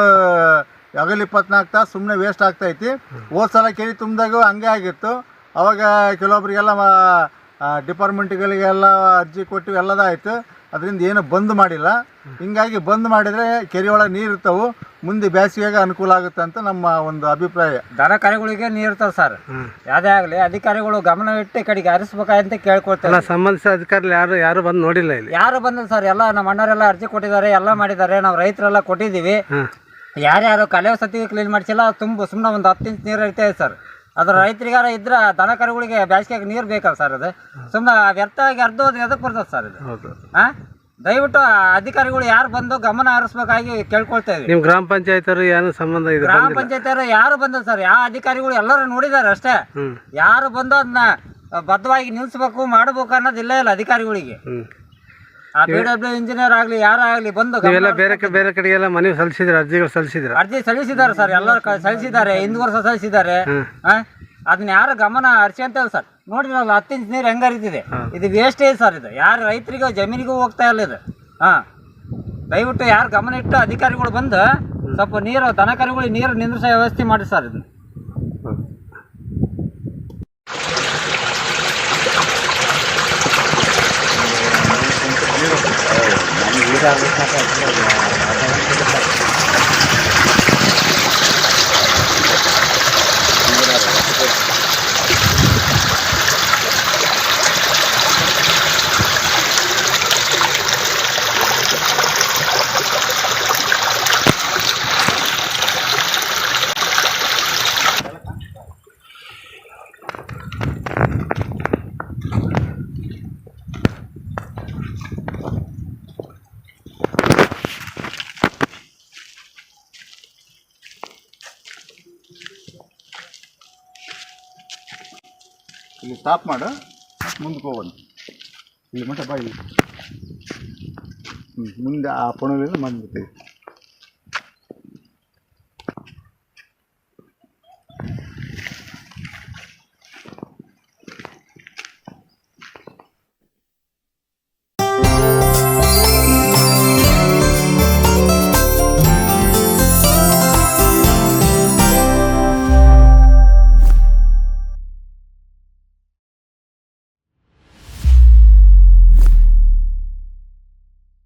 ಹಗಲ್ ಇಪ್ಪತ್ನಾಲ್ಕು ತಾಸು ಸುಮ್ಮನೆ ವೇಸ್ಟ್ ಆಗ್ತೈತಿ ಹೋದ್ ಸಲ ಕೆರೆ ತುಂಬಿದಾಗ ಹಂಗೆ ಆಗಿತ್ತು. ಅವಾಗ ಕೆಲವೊಬ್ರಿಗೆಲ್ಲ ಡಿಪಾರ್ಟ್ಮೆಂಟ್ಗಳಿಗೆಲ್ಲ ಅರ್ಜಿ ಕೊಟ್ಟು ಎಲ್ಲದಾಯ್ತು ಅದರಿಂದ ಏನು ಬಂದ್ ಮಾಡಿಲ್ಲ. ಹಿಂಗಾಗಿ ಬಂದ್ ಮಾಡಿದರೆ ಕೆರೆಯೊಳಗೆ ಒಳಗೆ ನೀರು ಇರ್ತಾವೆ. ಮುಂದೆ ಬೇಸಿಗೆಗೆ ಅನುಕೂಲ ಆಗುತ್ತೆ ಅಂತ ನಮ್ಮ ಒಂದು ಅಭಿಪ್ರಾಯ.
ದನ ಕರೆಗಳಿಗೆ ನೀರು ಇರ್ತಾವೆ ಸರ್. ಯಾವುದೇ ಆಗಲಿ ಅಧಿಕಾರಿಗಳು ಗಮನ ಇಟ್ಟು ಈ ಕಡೆಗೆ ಹರಿಸ್ಬೇಕಂತ ಕೇಳ್ಕೊಳ್ತಾರೆ
ಅಲ್ಲ ಸಂಬಂಧಿಸಿದ ಅಧಿಕಾರಿ ಯಾರು ಯಾರು ಬಂದು ನೋಡಿಲ್ಲ ಇಲ್ಲಿ.
ಯಾರು ಬಂದಿಲ್ಲ ಸರ್ ಎಲ್ಲ ನಮ್ಮ ಅಣ್ಣರೆಲ್ಲ ಅರ್ಜಿ ಕೊಟ್ಟಿದ್ದಾರೆ ಎಲ್ಲ ಮಾಡಿದ್ದಾರೆ. ನಾವು ರೈತರೆಲ್ಲ ಕೊಟ್ಟಿದ್ದೀವಿ. ಯಾರ್ಯಾರು ಕಲೆ ಸತಿ ಕ್ಲೀನ್ ಮಾಡಿಸಿಲ್ಲ ತುಂಬ ಸುಮ್ಮನೆ ಒಂದು ಹತ್ತು ಇಂಚ್ ನೀರು ಇರ್ತೇವೆ ಸರ್. ಅದ್ರ ರೈತರಿಗಾರ ಇದ್ರ ದನ ಕರುಗಳಿಗೆ ಬೇಸಿಗೆಗೆ ನೀರು ಬೇಕಲ್ಲ ಸರ್ ಅದು. ಸುಮ್ಮನೆ ವ್ಯರ್ಥವಾಗಿ ಅರ್ಧ ಹೋದ್ರೆ ಎದಕ್ಕೆ ಬರ್ತದೆ ಸರ್ ಇದು?
ಹೌದು.
ಆ? ದಯವಿಟ್ಟು ಆ ಅಧಿಕಾರಿಗಳು ಯಾರು ಬಂದು ಗಮನ ಹರಿಸ್ಬೇಕಾಗಿ ಕೇಳ್ಕೊಳ್ತಾ ಇದ್ವಿ.
ನಿಮ್ಮ ಗ್ರಾಮ ಪಂಚಾಯತರು ಏನು ಸಂಬಂಧ ಇದೆ
ಗ್ರಾಮ ಪಂಚಾಯತ್ ಯಾರು ಬಂದ ಸರ್ ಯಾವ ಅಧಿಕಾರಿಗಳು ಎಲ್ಲರೂ ನೋಡಿದ್ದಾರೆ ಅಷ್ಟೇ. ಯಾರು ಬಂದು ಅದನ್ನ ಬದ್ಧವಾಗಿ ನಿಲ್ಸ್ಬೇಕು ಮಾಡ್ಬೇಕು ಅನ್ನೋದಿಲ್ಲ ಇಲ್ಲ ಇಲ್ಲ ಅಧಿಕಾರಿಗಳಿಗೆ. ಆ ಪಿ ಡಬ್ಲ್ಯೂ ಇಂಜಿನಿಯರ್ ಆಗ್ಲಿ ಯಾರೇ ಆಗ್ಲಿ ಬಂದು ಎಲ್ಲ
ನೀವೆಲ್ಲ ಬೇರೆ ಕಡೆ ಬೇರೆ ಕಡೆಗೆಲ್ಲ ಮನವಿ ಸಲ್ಲಿಸಿದ್ರೆ ಅರ್ಜಿಗಳು ಸಲ್ಲಿಸಿದ್ರ.
ಅರ್ಜಿ ಸಲ್ಲಿಸಿದ್ದಾರೆ ಸರ್ ಎಲ್ಲರೂ ಕ- ಸಲ್ಲಿಸಿದ್ದಾರೆ ಹಿಂದ್ ವರ್ಷ ಸಲ್ಲಿಸಿದ್ದಾರೆ. ಆ? ಅದನ್ನ ಯಾರು ಗಮನ ಹರಿಸ್ಕೊಂತ ಸರ್. ನೋಡಿದ್ರಲ್ಲ ಹತ್ತು ಇಂಚ್ ನೀರು ಹೆಂಗ ಹರಿತಿದೆ ಇದು ವೇಸ್ಟೇ ಸರ್ ಇದು. ಯಾರು ರೈತರಿಗೂ ಜಮೀನಿಗೂ ಹೋಗ್ತಾ ಇಲ್ಲ ಇದು. ಹಾ. ದಯವಿಟ್ಟು ಯಾರು ಗಮನ ಇಟ್ಟು ಅಧಿಕಾರಿಗಳು ಬಂದು ಸ್ವಲ್ಪ ನೀರು ದನಕರಿಗಳಿಗೆ ನೀರು ನಿಂದ್ರಿಸೋ ವ್ಯವಸ್ಥೆ ಮಾಡಿ ಸರ್ ಇದನ್ನ.
ಇಲ್ಲಿ ಸ್ಟಾಪ್ ಮಾಡು. ಮುಂದಕ್ಕೆ ಹೋಗೋಣ. ಇಲ್ಲಿ ಮಟ್ಟ ಬಾ ಹ್ಞೂ ಮುಂದೆ ಆ ಪಣದಿಂದ ಬಂದ್ಬಿಡ್ತೀವಿ